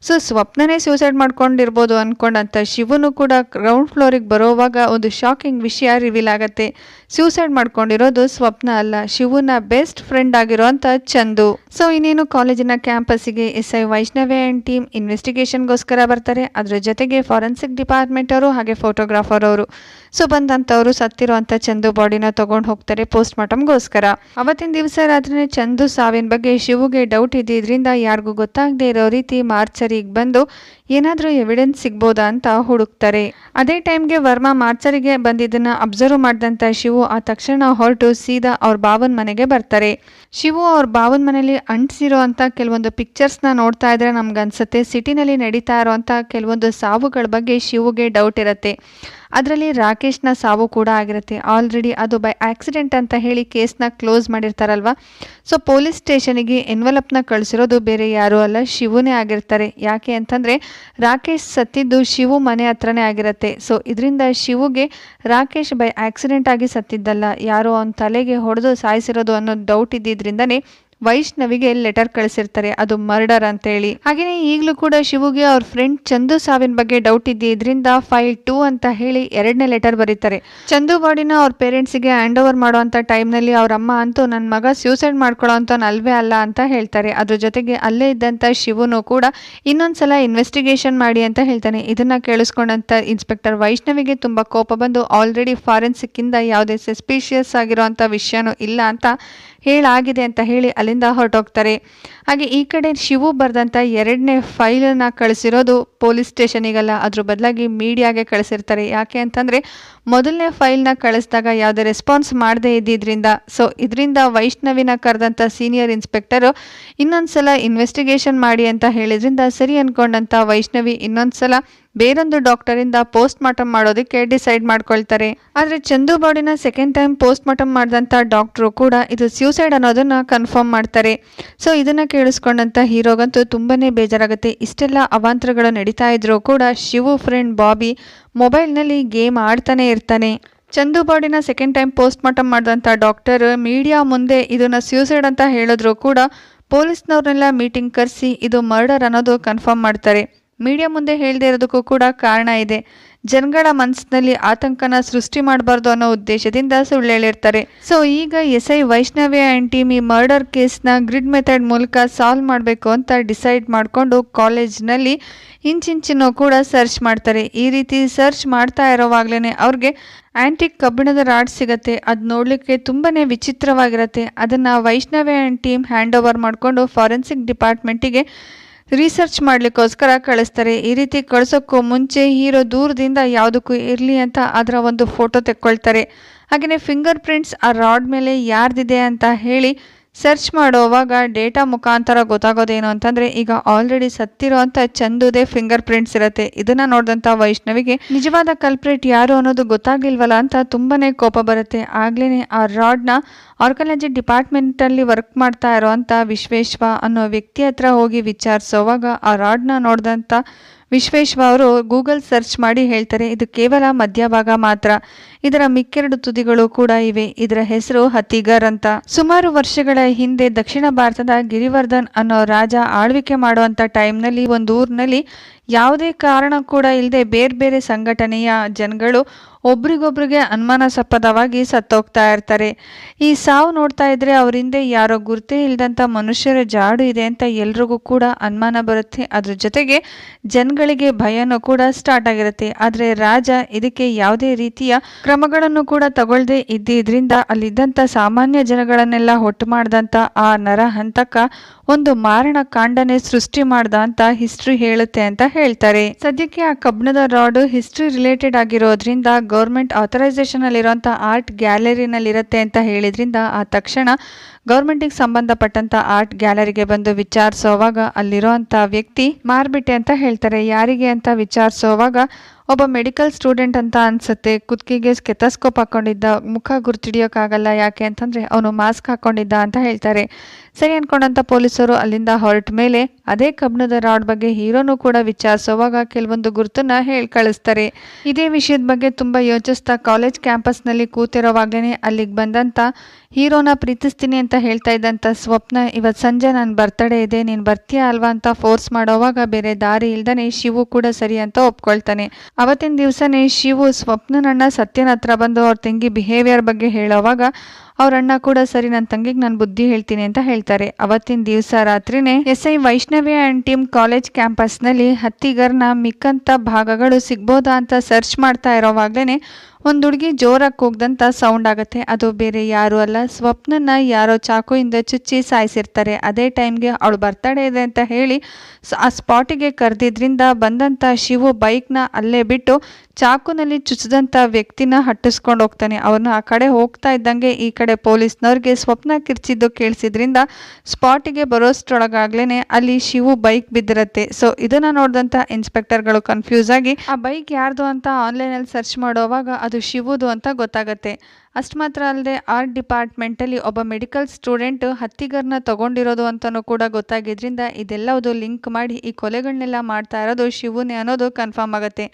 ಸೊ ಸ್ವಪ್ನನೇ ಸೂಸೈಡ್ ಮಾಡ್ಕೊಂಡಿರ್ಬೋದು ಅಂದ್ಕೊಂಡಂತ ಶಿವನು ಕೂಡ ಗ್ರೌಂಡ್ ಫ್ಲೋರಿಗೆ ಬರೋವಾಗ ಒಂದು ಶಾಕಿಂಗ್ ವಿಷಯ ರಿವೀಲ್ ಆಗುತ್ತೆ. ಸೂಸೈಡ್ ಮಾಡ್ಕೊಂಡಿರೋದು ಸ್ವಪ್ನ ಅಲ್ಲ, ಶಿವನ ಬೆಸ್ಟ್ ಫ್ರೆಂಡ್ ಆಗಿರೋಂಥ ಚಂದು. ಸೊ ಇನ್ನೇನು ಕಾಲೇಜಿನ ಕ್ಯಾಂಪಸ್ಸಿಗೆ S I Vaishnavi and team ಇನ್ವೆಸ್ಟಿಗೇಷನ್ಗೋಸ್ಕರ ಬರ್ತಾರೆ. ಅದರ ಜೊತೆಗೆ ಫಾರೆನ್ಸಿಕ್ ಡಿಪಾರ್ಟ್ಮೆಂಟ್ ಅವರು ಹಾಗೆ ಫೋಟೋಗ್ರಾಫರ್ ಅವರು. ಸೊ ಬಂದಂಥವ್ರು ಸತ್ತಿರೋಂಥ ಚಂದು ಬಾಡಿನ ತಗೊಂಡು ಹೋಗ್ತಾರೆ ಪೋಸ್ಟ್ ಮಾರ್ಟಮ್ಗೋಸ್ಕರ ಅವತ್ತಿನ ದಿವಸ ರಾತ್ರಿನೇ ಚಂದು ಸಾವಿನ ಬಗ್ಗೆ ಶಿವಗೆ ಡೌಟ್ ಇದ್ದಿದ್ರಿಂದ ಯಾರಿಗೂ ಗೊತ್ತಾಗದೇ ಇರೋ ರೀತಿ ಮಾರ್ಚರಿಗೆ ಬಂದು ಏನಾದರೂ ಎವಿಡೆನ್ಸ್ ಸಿಗ್ಬೋದಾ ಅಂತ ಹುಡುಕ್ತಾರೆ. ಅದೇ ಟೈಮ್ಗೆ ವರ್ಮಾ ಮಾರ್ಚರಿಗೆ ಬಂದಿದ್ದನ್ನ ಅಬ್ಸರ್ವ್ ಮಾಡಿದಂಥ ಶಿವು ಆ ತಕ್ಷಣ ಹೊರಟು ಸೀದಾ ಅವ್ರ ಬಾವನ್ ಮನೆಗೆ ಬರ್ತಾರೆ. ಶಿವು ಅವ್ರ ಬಾವನ್ ಮನೆಯಲ್ಲಿ ಅಂಟಿಸಿರೋ ಅಂತ ಕೆಲವೊಂದು ಪಿಕ್ಚರ್ಸ್ನ ನೋಡ್ತಾ ಇದ್ರೆ ನಮ್ಗೆ ಅನ್ಸುತ್ತೆ ಸಿಟಿನಲ್ಲಿ ನಡೀತಾ ಇರೋವಂಥ ಕೆಲವೊಂದು ಸಾವುಗಳ ಬಗ್ಗೆ ಶಿವುಗೆ ಡೌಟ್ ಇರುತ್ತೆ. ಅದರಲ್ಲಿ ರಾಕೇಶ್ನ ಸಾವು ಕೂಡ ಆಗಿರುತ್ತೆ. ಆಲ್ರೆಡಿ ಅದು ಬೈ ಆಕ್ಸಿಡೆಂಟ್ ಅಂತ ಹೇಳಿ ಕೇಸ್ನ ಕ್ಲೋಸ್ ಮಾಡಿರ್ತಾರಲ್ವ? ಸೊ ಪೊಲೀಸ್ ಸ್ಟೇಷನಿಗೆ ಎನ್ವಲಪ್ನ ಕಳಿಸಿರೋದು ಬೇರೆ ಯಾರೂ ಅಲ್ಲ, ಶಿವನೇ ಆಗಿರ್ತಾರೆ. ಯಾಕೆ ಅಂತಂದರೆ, ರಾಕೇಶ್ ಸತ್ತಿದ್ದು ಶಿವು ಮನೆ ಹತ್ರನೇ ಆಗಿರುತ್ತೆ. ಸೊ ಇದರಿಂದ ಶಿವುಗೆ ರಾಕೇಶ್ ಬೈ ಆಕ್ಸಿಡೆಂಟ್ ಆಗಿ ಸತ್ತಿದ್ದಲ್ಲ. ಯಾರೋ ಅವನ ತಲೆಗೆ ಹೊಡೆದು ಸಾಯಿಸಿರೋದು ಅನ್ನೋ ಡೌಟ್ ಇದ್ದಿದ್ರಿಂದನೇ ವೈಷ್ಣವಿಗೆ ಲೆಟರ್ ಕಳಿಸಿರ್ತಾರೆ, ಅದು ಮರ್ಡರ್ ಅಂತೇಳಿ. ಹಾಗೆಯೇ ಈಗಲೂ ಕೂಡ ಶಿವಗೆ ಅವ್ರ ಫ್ರೆಂಡ್ ಚಂದು ಸಾವಿನ ಬಗ್ಗೆ ಡೌಟ್ ಇದ್ದಿದ್ರಿಂದ ಫೈಲ್ ಟೂ ಅಂತ ಹೇಳಿ ಎರಡನೇ ಲೆಟರ್ ಬರೀತಾರೆ. ಚಂದು ಬಾಡಿನ ಅವ್ರ ಪೇರೆಂಟ್ಸಿಗೆ ಹ್ಯಾಂಡ್ ಓವರ್ ಮಾಡುವಂಥ ಟೈಮ್ನಲ್ಲಿ ಅವ್ರ ಅಮ್ಮ ಅಂತೂ ನನ್ನ ಮಗ ಸ್ಯೂಸೈಡ್ ಮಾಡ್ಕೊಳ್ಳೋ ಅಂತ ಅಲ್ವೇ ಅಲ್ಲ ಅಂತ ಹೇಳ್ತಾರೆ. ಅದ್ರ ಜೊತೆಗೆ ಅಲ್ಲೇ ಇದ್ದಂಥ ಶಿವನು ಕೂಡ ಇನ್ನೊಂದ್ಸಲ ಇನ್ವೆಸ್ಟಿಗೇಷನ್ ಮಾಡಿ ಅಂತ ಹೇಳ್ತಾನೆ. ಇದನ್ನ ಕೇಳಿಸ್ಕೊಂಡಂತ ಇನ್ಸ್ಪೆಕ್ಟರ್ ವೈಷ್ಣವಿಗೆ ತುಂಬಾ ಕೋಪ ಬಂದು ಆಲ್ರೆಡಿ ಫಾರೆನ್ಸಿಕ್ ಇಂದ ಯಾವುದೇ ಸಸ್ಪಿಷಿಯಸ್ ಆಗಿರುವಂಥ ವಿಷಯನೂ ಇಲ್ಲ ಅಂತ ಹೇಳಾಗಿದೆ ಅಂತ ಹೇಳಿ ಅಲ್ಲಿಂದ ಹೊರಟೋಗ್ತಾರೆ. ಹಾಗೆ ಈ ಕಡೆ ಶಿವು ಬರೆದಂಥ ಎರಡನೇ ಫೈಲನ್ನು ಕಳಿಸಿರೋದು ಪೊಲೀಸ್ ಸ್ಟೇಷನಿಗಲ್ಲ. ಅದ್ರ ಬದಲಾಗಿ ಮೀಡಿಯಾಗೆ ಕಳಿಸಿರ್ತಾರೆ. ಯಾಕೆ ಅಂತಂದರೆ ಮೊದಲನೇ ಫೈಲ್ನ ಕಳಿಸಿದಾಗ ಯಾವುದೇ ರೆಸ್ಪಾನ್ಸ್ ಮಾಡದೇ ಇದ್ದಿದ್ರಿಂದ, ಸೊ ಇದರಿಂದ ವೈಷ್ಣವಿನ ಕರೆದಂಥ ಸೀನಿಯರ್ ಇನ್ಸ್ಪೆಕ್ಟರು, ಇನ್ನೊಂದ್ಸಲ ಇನ್ವೆಸ್ಟಿಗೇಷನ್ ಮಾಡಿ ಅಂತ ಹೇಳಿದ್ರಿಂದ ಸರಿ ಅಂದ್ಕೊಂಡಂಥ ವೈಷ್ಣವಿ ಇನ್ನೊಂದ್ಸಲ ಬೇರೊಂದು ಡಾಕ್ಟರಿಂದ ಪೋಸ್ಟ್ ಮಾರ್ಟಮ್ ಮಾಡೋದಕ್ಕೆ ಡಿಸೈಡ್ ಮಾಡ್ಕೊಳ್ತಾರೆ. ಆದರೆ ಚಂದು ಬಾಡಿನ ಸೆಕೆಂಡ್ ಟೈಮ್ ಪೋಸ್ಟ್ ಮಾರ್ಟಮ್ ಮಾಡಿದಂಥ ಡಾಕ್ಟ್ರು ಕೂಡ ಇದು ಸ್ಯೂಸೈಡ್ ಅನ್ನೋದನ್ನ ಕನ್ಫರ್ಮ್ ಮಾಡ್ತಾರೆ. ಸೊ ಇದನ್ನು ಕೇಳಿಸ್ಕೊಂಡಂಥ ಹೀರೋಗಂತೂ ತುಂಬಾ ಬೇಜಾರಾಗುತ್ತೆ. ಇಷ್ಟೆಲ್ಲ ಅವಾಂತರಗಳು ನಡೀತಾ ಇದ್ರೂ ಕೂಡ ಶಿವು ಫ್ರೆಂಡ್ ಬಾಬಿ ಮೊಬೈಲ್ನಲ್ಲಿ ಗೇಮ್ ಆಡ್ತಾನೆ ಇರ್ತಾನೆ. ಚಂದು ಬಾಡಿನ ಸೆಕೆಂಡ್ ಟೈಮ್ ಪೋಸ್ಟ್ ಮಾರ್ಟಮ್ ಮಾಡಿದಂಥ ಡಾಕ್ಟರ್ ಮೀಡಿಯಾ ಮುಂದೆ ಇದನ್ನು ಸ್ಯೂಸೈಡ್ ಅಂತ ಹೇಳಿದ್ರು ಕೂಡ ಪೊಲೀಸ್ನವ್ರನ್ನೆಲ್ಲ ಮೀಟಿಂಗ್ ಕರೆಸಿ ಇದು ಮರ್ಡರ್ ಅನ್ನೋದು ಕನ್ಫರ್ಮ್ ಮಾಡ್ತಾರೆ. ಮೀಡಿಯಾ ಮುಂದೆ ಹೇಳದೇ ಇರೋದಕ್ಕೂ ಕೂಡ ಕಾರಣ ಇದೆ. ಜನಗಳ ಮನಸ್ಸಿನಲ್ಲಿ ಆತಂಕನ ಸೃಷ್ಟಿ ಮಾಡಬಾರ್ದು ಅನ್ನೋ ಉದ್ದೇಶದಿಂದ ಸುಳ್ಳು ಹೇಳಿರ್ತಾರೆ. ಸೊ ಈಗ S I Vaishnavi and team ಈ ಮರ್ಡರ್ ಕೇಸ್ನ ಗ್ರಿಡ್ ಮೆಥಡ್ ಮೂಲಕ ಸಾಲ್ವ್ ಮಾಡಬೇಕು ಅಂತ ಡಿಸೈಡ್ ಮಾಡಿಕೊಂಡು ಕಾಲೇಜ್ನಲ್ಲಿ ಇಂಚಿಂಚಿನೂ ಕೂಡ ಸರ್ಚ್ ಮಾಡ್ತಾರೆ. ಈ ರೀತಿ ಸರ್ಚ್ ಮಾಡ್ತಾ ಇರೋವಾಗ್ಲೇ ಅವ್ರಿಗೆ ಆ್ಯಂಟಿಕ್ ಕಬ್ಬಿಣದ ರಾಡ್ ಸಿಗತ್ತೆ. ಅದು ನೋಡಲಿಕ್ಕೆ ತುಂಬಾ ವಿಚಿತ್ರವಾಗಿರುತ್ತೆ. ಅದನ್ನು Vaishnavi and team hand over ಮಾಡಿಕೊಂಡು ಫಾರೆನ್ಸಿಕ್ ಡಿಪಾರ್ಟ್ಮೆಂಟಿಗೆ ರಿಸರ್ಚ್ ಮಾಡಲಿಕ್ಕೋಸ್ಕರ ಕಳಿಸ್ತಾರೆ. ಈ ರೀತಿ ಕಳಿಸೋಕ್ಕೂ ಮುಂಚೆ ಹೀರೋ ದೂರದಿಂದ ಯಾವುದಕ್ಕೂ ಇರಲಿ ಅಂತ ಅದರ ಒಂದು ಫೋಟೋ ತೆಕ್ಕೊಳ್ತಾರೆ. ಹಾಗೆಯೇ ಫಿಂಗರ್ ಪ್ರಿಂಟ್ಸ್ ಆ ರಾಡ್ ಮೇಲೆ ಯಾರ್ದಿದೆ ಅಂತ ಹೇಳಿ ಸರ್ಚ್ ಮಾಡೋವಾಗ ಡೇಟಾ ಮುಖಾಂತರ ಗೊತ್ತಾಗೋದೇನು ಅಂತಂದ್ರೆ ಈಗ ಆಲ್ರೆಡಿ ಸತ್ತಿರೋ ಅಂತ ಚಂದುದೇ ಫಿಂಗರ್ ಪ್ರಿಂಟ್ಸ್ ಇರುತ್ತೆ. ಇದನ್ನ ನೋಡಿದಂಥ ವೈಷ್ಣವಿಗೆ, ನಿಜವಾದ ಕಲ್ಪ್ರೇಟ್ ಯಾರು ಅನ್ನೋದು ಗೊತ್ತಾಗಿಲ್ವಲ್ಲ ಅಂತ ತುಂಬಾನೇ ಕೋಪ ಬರುತ್ತೆ. ಆಗ್ಲೇ ಆ ರಾಡ್ನ ಆರ್ಕಾಲಜಿ ಡಿಪಾರ್ಟ್ಮೆಂಟಲ್ಲಿ ವರ್ಕ್ ಮಾಡ್ತಾ ಇರೋವಂಥ ವಿಶ್ವೇಶ್ವ ಅನ್ನೋ ವ್ಯಕ್ತಿ ಹತ್ರ ಹೋಗಿ ವಿಚಾರಿಸೋವಾಗ ಆ ರಾಡ್ನ ನೋಡಿದಂಥ ವಿಶ್ವೇಶ್ವ ಅವರು ಗೂಗಲ್ ಸರ್ಚ್ ಮಾಡಿ ಹೇಳ್ತಾರೆ, ಇದು ಕೇವಲ ಮಧ್ಯಭಾಗ ಮಾತ್ರ. ಇದರ ಮಿಕ್ಕೆರಡು ತುದಿಗಳು ಕೂಡ ಇವೆ. ಇದರ ಹೆಸರು ಹತಿಗರ್ ಅಂತ. ಸುಮಾರು ವರ್ಷಗಳ ಹಿಂದೆ ದಕ್ಷಿಣ ಭಾರತದ ಗಿರಿವರ್ಧನ್ ಅನ್ನೋ ರಾಜ ಆಳ್ವಿಕೆ ಮಾಡುವಂತ ಟೈಮ್ನಲ್ಲಿ ಒಂದು ಊರಿನಲ್ಲಿ ಯಾವುದೇ ಕಾರಣ ಕೂಡ ಇಲ್ಲದೆ ಬೇರೆ ಬೇರೆ ಸಂಘಟನೆಯ ಜನಗಳು ಒಬ್ರಿಗೊಬ್ರಿಗೆ ಅನುಮಾನಾಸ್ಪದವಾಗಿ ಸತ್ತೋಗ್ತಾ ಇರ್ತಾರೆ. ಈ ಸಾವು ನೋಡ್ತಾ ಇದ್ರೆ ಅವರಿಂದ ಯಾರೋ ಗುರುತೇ ಇಲ್ದಂಥ ಮನುಷ್ಯರ ಜಾಡು ಇದೆ ಅಂತ ಎಲ್ರಿಗೂ ಕೂಡ ಅನುಮಾನ ಬರುತ್ತೆ. ಅದ್ರ ಜೊತೆಗೆ ಜನಗಳಿಗೆ ಭಯನೂ ಕೂಡ ಸ್ಟಾರ್ಟ್ ಆಗಿರುತ್ತೆ. ಆದರೆ ರಾಜ ಇದಕ್ಕೆ ಯಾವುದೇ ರೀತಿಯ ಕ್ರಮಗಳನ್ನು ಕೂಡ ತಗೊಳ್ಳದೆ ಇದ್ದಿದ್ರಿಂದ ಅಲ್ಲಿದ್ದಂಥ ಸಾಮಾನ್ಯ ಜನಗಳನ್ನೆಲ್ಲ ಒಟ್ಟು ಮಾಡಿದಂಥ ಆ ನರ ಹಂತಕ ಒಂದು ಮಾರಣ ಕಾಂಡನೆ ಸೃಷ್ಟಿ ಮಾಡ್ದ ಅಂತ ಹಿಸ್ಟ್ರಿ ಹೇಳುತ್ತೆ ಅಂತ ಹೇಳ್ತಾರೆ. ಸದ್ಯಕ್ಕೆ ಆ ಕಬ್ಬಿಣದ ರಾಡು ಹಿಸ್ಟ್ರಿ ರಿಲೇಟೆಡ್ ಆಗಿರೋದ್ರಿಂದ ಗೌರ್ಮೆಂಟ್ ಆಥರೈಸೇಷನ್ ಅಲ್ಲಿರುವಂತ ಆರ್ಟ್ ಗ್ಯಾಲರಿನಲ್ಲಿ ಇರುತ್ತೆ ಅಂತ ಹೇಳಿದ್ರಿಂದ ಆ ತಕ್ಷಣ ಗೌರ್ಮೆಂಟಿಗೆ ಸಂಬಂಧಪಟ್ಟಂತ ಆರ್ಟ್ ಗ್ಯಾಲರಿಗೆ ಬಂದು ವಿಚಾರಿಸೋವಾಗ ಅಲ್ಲಿರೋಂಥ ವ್ಯಕ್ತಿ ಮಾರ್ಬಿಟ್ಟೆ ಅಂತ ಹೇಳ್ತಾರೆ. ಯಾರಿಗೆ ಅಂತ ವಿಚಾರಿಸೋವಾಗ ಒಬ್ಬ ಮೆಡಿಕಲ್ ಸ್ಟೂಡೆಂಟ್ ಅಂತ ಅನ್ಸುತ್ತೆ. ಕುತ್ತಿಗೆಗೆ ಸ್ಕೆತಸ್ಕೋಪ್ ಹಾಕೊಂಡಿದ್ದ. ಮುಖ ಗುರ್ತಿಡಿಯೋಕ್ಕಾಗಲ್ಲ ಯಾಕೆ ಅಂತಂದ್ರೆ ಅವನು ಮಾಸ್ಕ್ ಹಾಕೊಂಡಿದ್ದ ಅಂತ ಹೇಳ್ತಾರೆ. ಸರಿ ಅನ್ಕೊಂಡಂತ ಪೊಲೀಸರು ಅಲ್ಲಿಂದ ಹೊರಟ ಮೇಲೆ ಅದೇ ಕಬ್ಬಿಣದ ರಾಡ್ ಬಗ್ಗೆ ಹೀರೋನು ಕೂಡ ವಿಚಾರಿಸುವಾಗ ಕೆಲವೊಂದು ಗುರುತನ್ನ ಹೇಳಿ ಕಳಿಸ್ತಾರೆ. ಇದೇ ವಿಷಯದ ಬಗ್ಗೆ ತುಂಬಾ ಯೋಚಿಸ್ತಾ ಕಾಲೇಜ್ ಕ್ಯಾಂಪಸ್ನಲ್ಲಿ ಕೂತಿರೋವಾಗಲೇ ಅಲ್ಲಿಗೆ ಬಂದಂತ ಹೀರೋನ ಪ್ರೀತಿಸ್ತೀನಿ ಅಂತ ಹೇಳ್ತಾ ಇದ್ದಂಥ ಸ್ವಪ್ನ ಇವತ್ತು ಸಂಜೆ ನನ್ನ ಬರ್ತಡೇ ಇದೆ, ನೀನು ಬರ್ತೀಯಾ ಅಲ್ವಾ ಅಂತ ಫೋರ್ಸ್ ಮಾಡೋವಾಗ ಬೇರೆ ದಾರಿ ಇಲ್ದನೆ ಶಿವು ಕೂಡ ಸರಿ ಅಂತ ಒಪ್ಕೊಳ್ತಾನೆ. ಅವತ್ತಿನ ದಿವಸನೇ ಶಿವು ಸ್ವಪ್ನನಣ್ಣ ಸತ್ಯನ ಹತ್ರ ಬಂದು ಅವ್ರ ತಂಗಿ ಬಿಹೇವಿಯರ್ ಬಗ್ಗೆ ಹೇಳೋವಾಗ ಅವ್ರ ಅಣ್ಣ ಕೂಡ, ಸರಿ ನನ್ನ ತಂಗಿಗೆ ನಾನು ಬುದ್ಧಿ ಹೇಳ್ತೀನಿ ಅಂತ ಹೇಳ್ತಾರೆ. ಅವತ್ತಿನ ದಿವಸ ರಾತ್ರಿನೇ S I Vaishnavi and team college ಕ್ಯಾಂಪಸ್ನಲ್ಲಿ ಹತ್ತಿಗರ್ನ ಮಿಕ್ಕಂತ ಭಾಗಗಳು ಸಿಗ್ಬೋದಾ ಅಂತ ಸರ್ಚ್ ಮಾಡ್ತಾ ಇರೋವಾಗ್ಲೇ ಒಂದು ಹುಡುಗಿ ಜೋರಾಗಿ ಕೂಗ್ದಂತ ಸೌಂಡ್ ಆಗುತ್ತೆ. ಅದು ಬೇರೆ ಯಾರು ಅಲ್ಲ ಸ್ವಪ್ನನ ಯಾರೋ ಚಾಕುಯಿಂದ ಚುಚ್ಚಿ ಸಾಯಿಸಿರ್ತಾರೆ. ಅದೇ ಟೈಮ್ಗೆ ಅವಳು ಬರ್ತಡೇ ಇದೆ ಅಂತ ಹೇಳಿ ಆ ಸ್ಪಾಟಿಗೆ ಕರೆದಿದ್ರಿಂದ ಬಂದಂಥ ಶಿವು ಬೈಕ್ನ ಅಲ್ಲೇ ಬಿಟ್ಟು ಚಾಕುನಲ್ಲಿ ಚುಚ್ಚಿದಂಥ ವ್ಯಕ್ತಿನ ಹಟ್ಟಿಸ್ಕೊಂಡು ಹೋಗ್ತಾನೆ. ಅವನು ಆ ಕಡೆ ಹೋಗ್ತಾ ಇದ್ದಂಗೆ ಈ ಕಡೆ ಪೊಲೀಸ್ನವ್ರಿಗೆ ಸ್ವಪ್ನ ಕಿರ್ಚಿದ್ದು ಕೇಳಿಸಿದ್ರಿಂದ ಸ್ಪಾಟಿಗೆ ಬರೋಷ್ಟ್ರೊಳಗಾಗ್ಲೇನೆ ಅಲ್ಲಿ ಶಿವು ಬೈಕ್ ಬಿದ್ದಿರತ್ತೆ. ಸೊ, ಇದನ್ನ ನೋಡಿದಂಥ ಇನ್ಸ್ಪೆಕ್ಟರ್ಗಳು ಕನ್ಫ್ಯೂಸ್ ಆಗಿ, ಆ ಬೈಕ್ ಯಾರ್ದು ಅಂತ ಆನ್ಲೈನಲ್ಲಿ ಸರ್ಚ್ ಮಾಡೋವಾಗ ಅದು ಶಿವುದು ಅಂತ ಗೊತ್ತಾಗತ್ತೆ. ಅಷ್ಟು ಮಾತ್ರ ಅಲ್ಲದೆ ಆರ್ಟ್ ಡಿಪಾರ್ಟ್ಮೆಂಟಲ್ಲಿ ಒಬ್ಬ ಮೆಡಿಕಲ್ ಸ್ಟೂಡೆಂಟ್ ಹತ್ತಿಗರ್ನ ತಗೊಂಡಿರೋದು ಅಂತಲೂ ಕೂಡ ಗೊತ್ತಾಗಿದ್ದರಿಂದ ಇದೆಲ್ಲವುದು ಲಿಂಕ್ ಮಾಡಿ ಈ ಕೊಲೆಗಳನ್ನೆಲ್ಲ ಮಾಡ್ತಾ ಇರೋದು ಶಿವನೇ ಅನ್ನೋದು ಕನ್ಫರ್ಮ್ ಆಗುತ್ತೆ.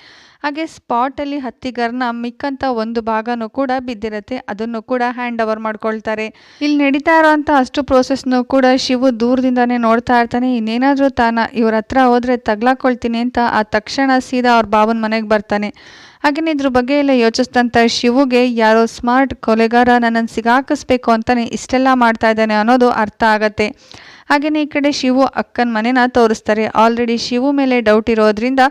ಹಾಗೆ ಸ್ಪಾಟಲ್ಲಿ ಹತ್ತಿಗರ್ನ ಮಿಕ್ಕಂತ ಒಂದು ಭಾಗನೂ ಕೂಡ ಬಿದ್ದಿರುತ್ತೆ, ಅದನ್ನು ಕೂಡ ಹ್ಯಾಂಡ್ ಓವರ್ ಮಾಡ್ಕೊಳ್ತಾರೆ. ಇಲ್ಲಿ ನಡೀತಾ ಇರೋವಂಥ ಅಷ್ಟು ಪ್ರೋಸೆಸ್ನು ಕೂಡ ಶಿವು ದೂರದಿಂದನೇ ನೋಡ್ತಾ ಇರ್ತಾನೆ, ಇನ್ನೇನಾದರೂ ತಾನ ಇವ್ರ ಹತ್ರ ಹೋದರೆ ತಗ್ಲಾಕೊಳ್ತೀನಿ ಅಂತ ಆ ತಕ್ಷಣ ಸೀದಾ ಅವ್ರ ಬಾವನ ಮನೆಗೆ ಬರ್ತಾನೆ. ಹಾಗೆಯೇ ಇದ್ರ ಬಗ್ಗೆ ಎಲ್ಲ ಯೋಚಿಸಿದಂಥ ಶಿವುಗೆ ಯಾರೋ ಸ್ಮಾರ್ಟ್ ಕೊಲೆಗಾರ ನನ್ನನ್ನು ಸಿಗಾಕಿಸ್ಬೇಕು ಅಂತಲೇ ಇಷ್ಟೆಲ್ಲ ಮಾಡ್ತಾ ಇದ್ದಾನೆ ಅನ್ನೋದು ಅರ್ಥ ಆಗತ್ತೆ. ಹಾಗೆಯೇ ಈ ಕಡೆ ಶಿವು ಅಕ್ಕನ ಮನೆನ ತೋರಿಸ್ತಾರೆ. ಆಲ್ರೆಡಿ ಶಿವು ಮೇಲೆ ಡೌಟ್ ಇರೋದ್ರಿಂದ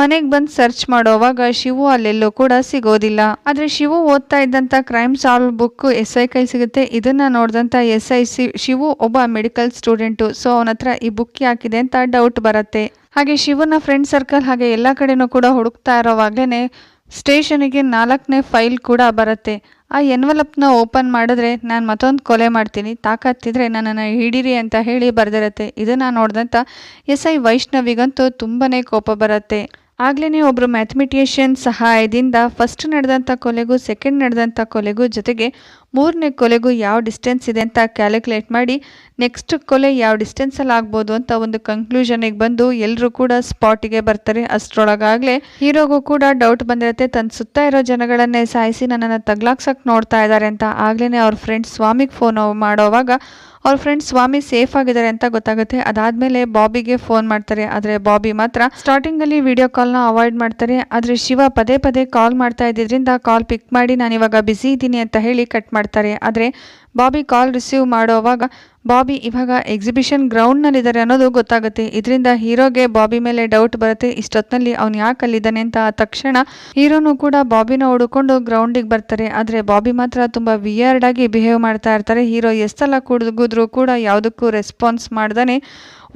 ಮನೆಗೆ ಬಂದು ಸರ್ಚ್ ಮಾಡೋವಾಗ ಶಿವು ಅಲ್ಲೆಲ್ಲೂ ಕೂಡ ಸಿಗೋದಿಲ್ಲ. ಆದರೆ ಶಿವು ಓದ್ತಾ ಇದ್ದಂಥ crime solve book S I ಕೈ ಸಿಗುತ್ತೆ. ಇದನ್ನು ನೋಡಿದಂಥ ಎಸ್ ಐ ಸಿ, ಶಿವು ಒಬ್ಬ ಮೆಡಿಕಲ್ ಸ್ಟೂಡೆಂಟು ಸೊ ಅವನ ಹತ್ರ ಈ ಬುಕ್ ಯಾಕಿದೆ ಅಂತ ಡೌಟ್ ಬರುತ್ತೆ. ಹಾಗೆ ಶಿವನ ಫ್ರೆಂಡ್ ಸರ್ಕಲ್ ಹಾಗೆ ಎಲ್ಲ ಕಡೆನೂ ಕೂಡ ಹುಡುಕ್ತಾ ಇರೋವಾಗಲೇ ಸ್ಟೇಷನಿಗೆ ನಾಲ್ಕನೇ ಫೈಲ್ ಕೂಡ ಬರುತ್ತೆ. ಆ ಎನ್ವಲಪ್ನ ಓಪನ್ ಮಾಡಿದ್ರೆ ನಾನು ಮತ್ತೊಂದು ಕೊಲೆ ಮಾಡ್ತೀನಿ. ತಾಕತ್ತಿದ್ರೆ ನನ್ನನ್ನು ಹಿಡೀರಿ ಅಂತ ಹೇಳಿ ಬರೆದಿರತ್ತೆ. ಇದನ್ನು ನೋಡಿದಂಥ ಎಸ್ ಐ ವೈಷ್ಣವಿಗಂತೂ ತುಂಬನೇ ಕೋಪ ಬರುತ್ತೆ. ಆಗ್ಲೇ ಒಬ್ಬರು ಮ್ಯಾಥಮೆಟಿಷಿಯನ್ ಸಹಾಯದಿಂದ ಫಸ್ಟ್ ನಡೆದಂಥ ಕೊಲೆಗೂ ಸೆಕೆಂಡ್ ನಡೆದಂಥ ಕೊಲೆಗೂ ಜೊತೆಗೆ ಮೂರನೇ ಕೊಲೆಗೂ ಯಾವ ಡಿಸ್ಟೆನ್ಸ್ ಇದೆ ಅಂತ ಕ್ಯಾಲ್ಕುಲೇಟ್ ಮಾಡಿ ನೆಕ್ಸ್ಟ್ ಕೊಲೆ ಯಾವ ಡಿಸ್ಟೆನ್ಸಲ್ಲಿ ಆಗ್ಬೋದು ಅಂತ ಒಂದು ಕನ್ಕ್ಲೂಷನಿಗೆ ಬಂದು ಎಲ್ಲರೂ ಕೂಡ ಸ್ಪಾಟಿಗೆ ಬರ್ತಾರೆ. ಅಷ್ಟರೊಳಗಾಗಲೇ ಹೀರೋಗೂ ಕೂಡ ಡೌಟ್ ಬಂದಿರುತ್ತೆ. ತನ್ನ ಸುತ್ತ ಇರೋ ಜನಗಳನ್ನೇ ಸಾಯಿಸಿ ನನ್ನನ್ನು ತಗ್ಲಾಕ್ಸಕ್ಕೆ ನೋಡ್ತಾ ಇದ್ದಾರೆ ಅಂತ ಆಗ್ಲೇ ಅವ್ರ ಫ್ರೆಂಡ್ ಸ್ವಾಮಿಗೆ ಫೋನ್ ಮಾಡೋವಾಗ ಅವ್ರ ಫ್ರೆಂಡ್ ಸ್ವಾಮಿ ಸೇಫ್ ಆಗಿದ್ದಾರೆ ಅಂತ ಗೊತ್ತಾಗುತ್ತೆ. ಅದಾದ್ಮೇಲೆ ಬಾಬಿಗೆ ಫೋನ್ ಮಾಡ್ತಾರೆ. ಆದರೆ ಬಾಬಿ ಮಾತ್ರ ಸ್ಟಾರ್ಟಿಂಗ್ ಅಲ್ಲಿ ವಿಡಿಯೋ ಕಾಲ್ನ ಅವಾಯ್ಡ್ ಮಾಡ್ತಾರೆ. ಆದರೆ ಶಿವ ಪದೇ ಪದೇ ಕಾಲ್ ಮಾಡ್ತಾ ಇದ್ದಿದ್ರಿಂದ ಕಾಲ್ ಪಿಕ್ ಮಾಡಿ ನಾನು ಇವಾಗ ಬ್ಯುಸಿ ಇದ್ದೀನಿ ಅಂತ ಹೇಳಿ ಕಟ್ ಮಾಡ್ತಾರೆ. ಆದರೆ ಬಾಬಿ ಕಾಲ್ ರಿಸೀವ್ ಮಾಡೋವಾಗ ಬಾಬಿ ಇವಾಗ ಎಕ್ಸಿಬಿಷನ್ ಗ್ರೌಂಡ್ನಲ್ಲಿದ್ದಾರೆ ಅನ್ನೋದು ಗೊತ್ತಾಗುತ್ತೆ. ಇದರಿಂದ ಹೀರೋಗೆ ಬಾಬಿ ಮೇಲೆ ಡೌಟ್ ಬರುತ್ತೆ. ಇಷ್ಟೊತ್ತಿನಲ್ಲಿ ಅವ್ನು ಯಾಕೆ ಅಲ್ಲಿದ್ದಾನೆ ಅಂತ ತಕ್ಷಣ ಹೀರೋನು ಕೂಡ ಬಾಬಿನ ಹುಡುಕೊಂಡು ಗ್ರೌಂಡಿಗೆ ಬರ್ತಾರೆ. ಆದರೆ ಬಾಬಿ ಮಾತ್ರ ತುಂಬ ವಿಯರ್ಡ್ ಆಗಿ ಬಿಹೇವ್ ಮಾಡ್ತಾ ಇರ್ತಾರೆ. ಹೀರೋ ಎಷ್ಟಲ್ಲ ಕುಡಿದ್ರೂ ಕೂಡ ಯಾವುದಕ್ಕೂ ರೆಸ್ಪಾನ್ಸ್ ಮಾಡ್ದಾನೆ.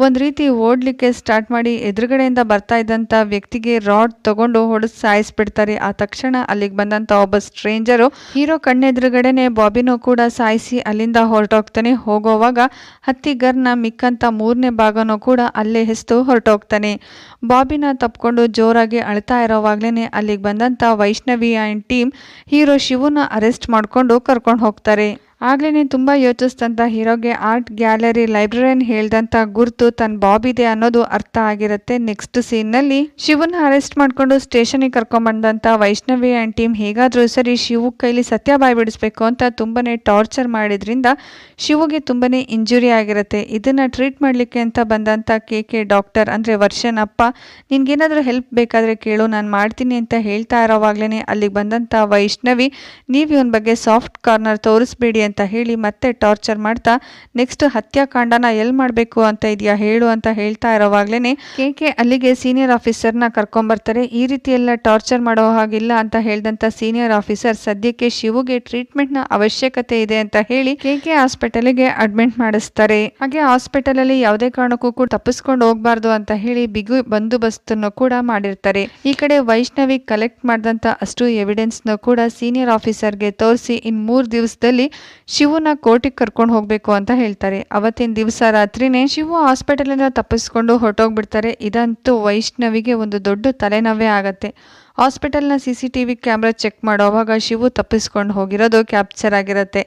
ಒಂದು ರೀತಿ ಓಡಲಿಕ್ಕೆ ಸ್ಟಾರ್ಟ್ ಮಾಡಿ ಎದುರುಗಡೆಯಿಂದ ಬರ್ತಾ ಇದ್ದಂಥ ವ್ಯಕ್ತಿಗೆ ರಾಡ್ ತಗೊಂಡು ಹೊಡೆದು ಸಾಯಿಸ್ಬಿಡ್ತಾರೆ. ಆ ತಕ್ಷಣ ಅಲ್ಲಿಗೆ ಬಂದಂಥ ಒಬ್ಬ ಸ್ಟ್ರೇಂಜರು ಹೀರೋ ಕಣ್ಣೆದುರುಗಡೆನೆ ಬಾಬಿನೂ ಕೂಡ ಸಾಯಿಸಿ ಅಲ್ಲಿಂದ ಹೊರಟೋಗ್ತಾನೆ. ಹೋಗೋವಾಗ ಹತ್ತಿಗರ್ನ ಮಿಕ್ಕಂತ ಮೂರನೇ ಭಾಗನೂ ಕೂಡ ಅಲ್ಲೇ ಹೆಸ್ತು ಹೊರಟೋಗ್ತಾನೆ. ಬಾಬಿನ ತಪ್ಕೊಂಡು ಜೋರಾಗಿ ಅಳ್ತಾ ಇರೋವಾಗ್ಲೇ ಅಲ್ಲಿಗೆ ಬಂದಂಥ ವೈಷ್ಣವಿ ಆ್ಯಂಡ್ ಟೀಮ್ ಹೀರೋ ಶಿವನ ಅರೆಸ್ಟ್ ಮಾಡಿಕೊಂಡು ಕರ್ಕೊಂಡು ಹೋಗ್ತಾರೆ. ಆಗ್ಲೇ ತುಂಬ ಯೋಚಿಸ್ದಂಥ ಹೀರೋಗೆ ಆರ್ಟ್ ಗ್ಯಾಲರಿ ಲೈಬ್ರರಿಯನ್ ಹೇಳ್ದಂಥ ಗುರುತು ತನ್ನ ಬಾಬಿದೆ ಅನ್ನೋದು ಅರ್ಥ ಆಗಿರುತ್ತೆ. ನೆಕ್ಸ್ಟ್ ಸೀನ್ನಲ್ಲಿ ಶಿವನ ಅರೆಸ್ಟ್ ಮಾಡ್ಕೊಂಡು ಸ್ಟೇಷನಿಗೆ ಕರ್ಕೊಂಡ್ಬಂದಂಥ ವೈಷ್ಣವಿ ಆ್ಯಂಡ್ ಟೀಮ್ ಹೇಗಾದರೂ ಸರಿ ಶಿವು ಕೈಲಿ ಸತ್ಯ ಬಾಯಿ ಬಿಡಿಸ್ಬೇಕು ಅಂತ ತುಂಬನೇ ಟಾರ್ಚರ್ ಮಾಡಿದ್ರಿಂದ ಶಿವುಗೆ ತುಂಬನೇ ಇಂಜುರಿ ಆಗಿರುತ್ತೆ. ಇದನ್ನ ಟ್ರೀಟ್ ಮಾಡಲಿಕ್ಕೆ ಅಂತ ಬಂದಂಥ ಕೆ ಕೆ ಡಾಕ್ಟರ್ ಅಂದರೆ ವರ್ಷನ್ ಅಪ್ಪ, ನಿನ್ಗೇನಾದರೂ ಹೆಲ್ಪ್ ಬೇಕಾದರೆ ಕೇಳು, ನಾನು ಮಾಡ್ತೀನಿ ಅಂತ ಹೇಳ್ತಾ ಇರೋವಾಗ್ಲೇ ಅಲ್ಲಿಗೆ ಬಂದಂಥ ವೈಷ್ಣವಿ, ನೀವು ಇವನ ಬಗ್ಗೆ ಸಾಫ್ಟ್ ಕಾರ್ನರ್ ತೋರಿಸ್ಬೇಡಿ ಅಂತ ಹೇಳಿ ಮತ್ತೆ ಟಾರ್ಚರ್ ಮಾಡ್ತಾ, ನೆಕ್ಸ್ಟ್ ಹತ್ಯಾಕಾಂಡನ ಎಲ್ಲಿ ಮಾಡಬೇಕು ಅಂತ ಇದೆಯಾ? ಹೇಳು ಅಂತ ಹೇಳ್ತಾ ಇರೋವಾಗ್ಲೇ ಕೆ ಕೆ ಅಲ್ಲಿಗೆ ಸೀನಿಯರ್ ಆಫೀಸರ್ನ ಕರ್ಕೊಂಬರ್ತಾರೆ. ಈ ರೀತಿ ಎಲ್ಲ ಟಾರ್ಚರ್ ಮಾಡೋ ಹಾಗಿಲ್ಲ ಅಂತ ಹೇಳಿದಂಥ ಸೀನಿಯರ್ ಆಫೀಸರ್ ಸದ್ಯಕ್ಕೆ ಶಿವುಗೆ ಟ್ರೀಟ್ಮೆಂಟ್ನ ಅವಶ್ಯಕತೆ ಇದೆ ಅಂತ ಹೇಳಿ ಕೆ ಕೆ ಹಾಸ್ಪಿಟಲ್ಗೆ ಅಡ್ಮಿಟ್ ಮಾಡಿಸ್ತಾರೆ. ಹಾಗೆ ಹಾಸ್ಪಿಟಲಲ್ಲಿ ಯಾವುದೇ ಕಾರಣಕ್ಕೂ ಕೂಡ ತಪ್ಪಿಸ್ಕೊಂಡು ಹೋಗ್ಬಾರ್ದು ಅಂತ ಹೇಳಿ ಬಿಗು ಬಂದೋಬಸ್ತನ್ನು ಕೂಡ ಮಾಡಿರ್ತಾರೆ. ಈ ಕಡೆ ವೈಷ್ಣವಿ ಕಲೆಕ್ಟ್ ಮಾಡಿದಂತ ಅಷ್ಟು ಎವಿಡೆನ್ಸ್ನ ಕೂಡ ಸೀನಿಯರ್ ಆಫೀಸರ್ಗೆ ತೋರಿಸಿ ಇನ್ ಮೂರು ದಿವಸದಲ್ಲಿ ಶಿವನ ಕೋರ್ಟಿಗೆ ಕರ್ಕೊಂಡು ಹೋಗಬೇಕು ಅಂತ ಹೇಳ್ತಾರೆ. ಅವತ್ತಿನ ದಿವಸ ರಾತ್ರಿನೇ ಶಿವು ಹಾಸ್ಪಿಟಲಿಂದ ತಪ್ಪಿಸ್ಕೊಂಡು ಹೊರಟೋಗ್ಬಿಡ್ತಾರೆ. ಇದಂತೂ ವೈಷ್ಣವಿಗೆ ಒಂದು ದೊಡ್ಡ ತಲೆನೋವೇ ಆಗತ್ತೆ. ಹಾಸ್ಪಿಟಲ್ನ C C T V camera check ಮಾಡೋವಾಗ ಶಿವು ತಪ್ಪಿಸ್ಕೊಂಡು ಹೋಗಿರೋದು ಕ್ಯಾಪ್ಚರ್ ಆಗಿರುತ್ತೆ.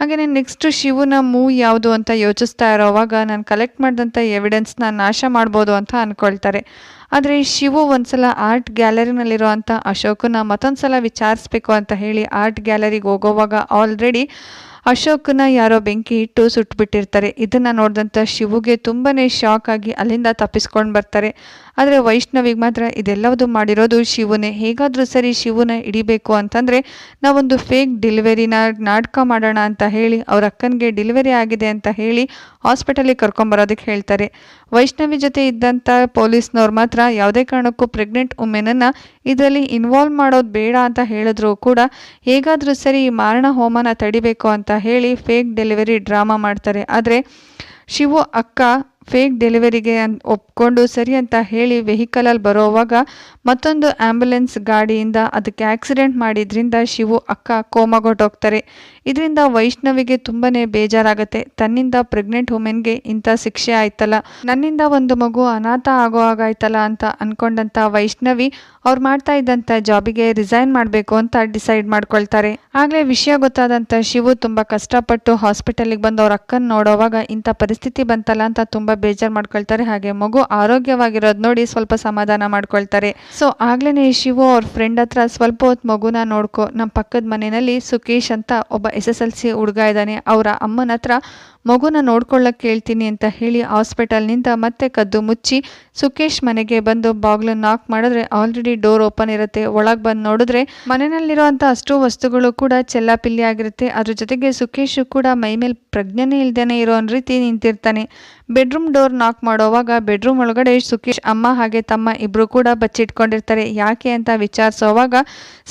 ಹಾಗೆಯೇ ನೆಕ್ಸ್ಟ್ ಶಿವನ ಮೂವ್ ಯಾವುದು ಅಂತ ಯೋಚಿಸ್ತಾ ಇರೋವಾಗ ನಾನು ಕಲೆಕ್ಟ್ ಮಾಡಿದಂಥ ಎವಿಡೆನ್ಸ್ನ ನಾಶ ಮಾಡ್ಬೋದು ಅಂತ ಅಂದ್ಕೊಳ್ತಾರೆ ಆದರೆ ಶಿವು ಒಂದ್ಸಲ ಆರ್ಟ್ ಗ್ಯಾಲರಿನಲ್ಲಿರುವಂಥ ಅಶೋಕನ ಮತ್ತೊಂದು ಸಲ ವಿಚಾರಿಸ್ಬೇಕು ಅಂತ ಹೇಳಿ ಆರ್ಟ್ ಗ್ಯಾಲರಿಗೆ ಹೋಗೋವಾಗ ಆಲ್ರೆಡಿ ಅಶೋಕನ ಯಾರೋ ಬೆಂಕಿ ಇಟ್ಟು ಸುಟ್ಬಿಟ್ಟಿರ್ತಾರೆ. ಇದನ್ನು ನೋಡಿದಂಥ ಶಿವುಗೆ ತುಂಬಾ ಶಾಕ್ ಆಗಿ ಅಲ್ಲಿಂದ ತಪ್ಪಿಸ್ಕೊಂಡು ಬರ್ತಾರೆ. ಆದರೆ ವೈಷ್ಣವಿಗೆ ಮಾತ್ರ ಇದೆಲ್ಲವೂ ಮಾಡಿರೋದು ಶಿವನೇ. ಹೇಗಾದರೂ ಸರಿ ಶಿವನ ಹಿಡಿಬೇಕು ಅಂತಂದರೆ ನಾವೊಂದು ಫೇಕ್ ಡೆಲಿವರಿನ ನಾಟಕ ಮಾಡೋಣ ಅಂತ ಹೇಳಿ, ಅವ್ರ ಅಕ್ಕನಿಗೆ ಡೆಲಿವರಿ ಆಗಿದೆ ಅಂತ ಹೇಳಿ ಹಾಸ್ಪಿಟಲಿಗೆ ಕರ್ಕೊಂಬರೋದಕ್ಕೆ ಹೇಳ್ತಾರೆ. ವೈಷ್ಣವಿ ಜೊತೆ ಇದ್ದಂಥ ಪೊಲೀಸ್ನವ್ರು ಮಾತ್ರ ಯಾವುದೇ ಕಾರಣಕ್ಕೂ ಪ್ರೆಗ್ನೆಂಟ್ ವುಮೆನನ್ನು ಇದರಲ್ಲಿ ಇನ್ವಾಲ್ವ್ ಮಾಡೋದು ಬೇಡ ಅಂತ ಹೇಳಿದ್ರು ಕೂಡ ಹೇಗಾದರೂ ಸರಿ ಈ ಮಾರಣ ಹೋಮನ ತಡಿಬೇಕು ಅಂತ ಹೇಳಿ ಫೇಕ್ ಡೆಲಿವರಿ ಡ್ರಾಮಾ ಮಾಡ್ತಾರೆ. ಆದರೆ ಶಿವು ಅಕ್ಕ ಫೇಕ್ ಡೆಲಿವರಿಗೆ ಅನ್, ಒಪ್ಕೊಂಡು ಸರಿ ಅಂತ ಹೇಳಿ ವೆಹಿಕಲಲ್ಲಿ ಬರೋವಾಗ ಮತ್ತೊಂದು ಆ್ಯಂಬುಲೆನ್ಸ್ ಗಾಡಿಯಿಂದ ಅದಕ್ಕೆ ಆಕ್ಸಿಡೆಂಟ್ ಮಾಡಿದ್ರಿಂದ ಶಿವು ಅಕ್ಕ ಕೋಮಗೊಟ್ಟೋಗ್ತಾರೆ ಇದರಿಂದ ವೈಷ್ಣವಿಗೆ ತುಂಬಾ ಬೇಜಾರಾಗುತ್ತೆ. ತನ್ನಿಂದ ಪ್ರೆಗ್ನೆಂಟ್ ವುಮೆನ್ಗೆ ಇಂಥ ಶಿಕ್ಷೆ ಆಯ್ತಲ್ಲ. ನನ್ನಿಂದ ಒಂದು ಮಗು ಅನಾಥ ಆಗೋ ಆಗಾಯ್ತಲ್ಲ ಅಂತ ಅನ್ಕೊಂಡಂಥ ವೈಷ್ಣವಿ ಅವ್ರು ಮಾಡ್ತಾ ಇದ್ದಂಥ ಜಾಬಿಗೆ ರಿಸೈನ್ ಮಾಡಬೇಕು ಅಂತ ಡಿಸೈಡ್ ಮಾಡ್ಕೊಳ್ತಾರೆ. ಆಗಲೇ ವಿಷಯ ಗೊತ್ತಾದಂಥ ಶಿವು ತುಂಬ ಕಷ್ಟಪಟ್ಟು ಹಾಸ್ಪಿಟಲಿಗೆ ಬಂದು ಅವ್ರ ಅಕ್ಕನ ನೋಡೋವಾಗ ಇಂಥ ಪರಿಸ್ಥಿತಿ ಬಂತಲ್ಲ ಅಂತ ತುಂಬ ಬೇಜಾರು ಮಾಡ್ಕೊಳ್ತಾರೆ, ಹಾಗೆ ಮಗು ಆರೋಗ್ಯವಾಗಿರೋದು ನೋಡಿ ಸ್ವಲ್ಪ ಸಮಾಧಾನ ಮಾಡ್ಕೊಳ್ತಾರೆ. ಸೊ ಆಗ್ಲೇ ಶಿವು ಅವ್ರ ಫ್ರೆಂಡ್ ಹತ್ರ ಸ್ವಲ್ಪ ಹೊತ್ತು ಮಗುನ ನೋಡ್ಕೊ ನಮ್ಮ ಪಕ್ಕದ ಮನೆಯಲ್ಲಿ ಸುಕೇಶ್ ಅಂತ ಒಬ್ಬ ಎಸ್ ಎಸ್ ಎಲ್ ಸಿ ಹುಡುಗ ಇದ್ದಾನೆ ಅವರ ಅಮ್ಮನ ಹತ್ರ ಮಗುನ ನೋಡ್ಕೊಳ್ಳೋಕೆ ಕೇಳ್ತೀನಿ ಅಂತ ಹೇಳಿ ಹಾಸ್ಪಿಟಲ್ನಿಂದ ಮತ್ತೆ ಕದ್ದು ಮುಚ್ಚಿ ಸುಕೇಶ್ ಮನೆಗೆ ಬಂದು ಬಾಗ್ಲು ನಾಕ್ ಮಾಡಿದ್ರೆ ಆಲ್ರೆಡಿ ಡೋರ್ ಓಪನ್ ಇರುತ್ತೆ. ಒಳಗೆ ಬಂದು ನೋಡಿದ್ರೆ ಮನೆಯಲ್ಲಿರುವಂಥ ಅಷ್ಟು ವಸ್ತುಗಳು ಕೂಡ ಚೆಲ್ಲಾಪಿಲ್ಲಿ ಆಗಿರುತ್ತೆ. ಅದ್ರ ಜೊತೆಗೆ ಸುಕೇಶ್ ಕೂಡ ಮೈ ಮೇಲೆ ಪ್ರಜ್ಞೆನೇ ಇಲ್ದೇನೆ ಇರೋ ರೀತಿ ನಿಂತಿರ್ತಾನೆ. ಬೆಡ್ರೂಮ್ ಡೋರ್ ನಾಕ್ ಮಾಡೋವಾಗ ಬೆಡ್ರೂಮ್ ಒಳಗಡೆ ಸುಕೇಶ್ ಅಮ್ಮ ಹಾಗೆ ತಮ್ಮ ಇಬ್ರು ಕೂಡ ಬಚ್ಚಿಟ್ಕೊಂಡಿರ್ತಾರೆ. ಯಾಕೆ ಅಂತ ವಿಚಾರಿಸೋವಾಗ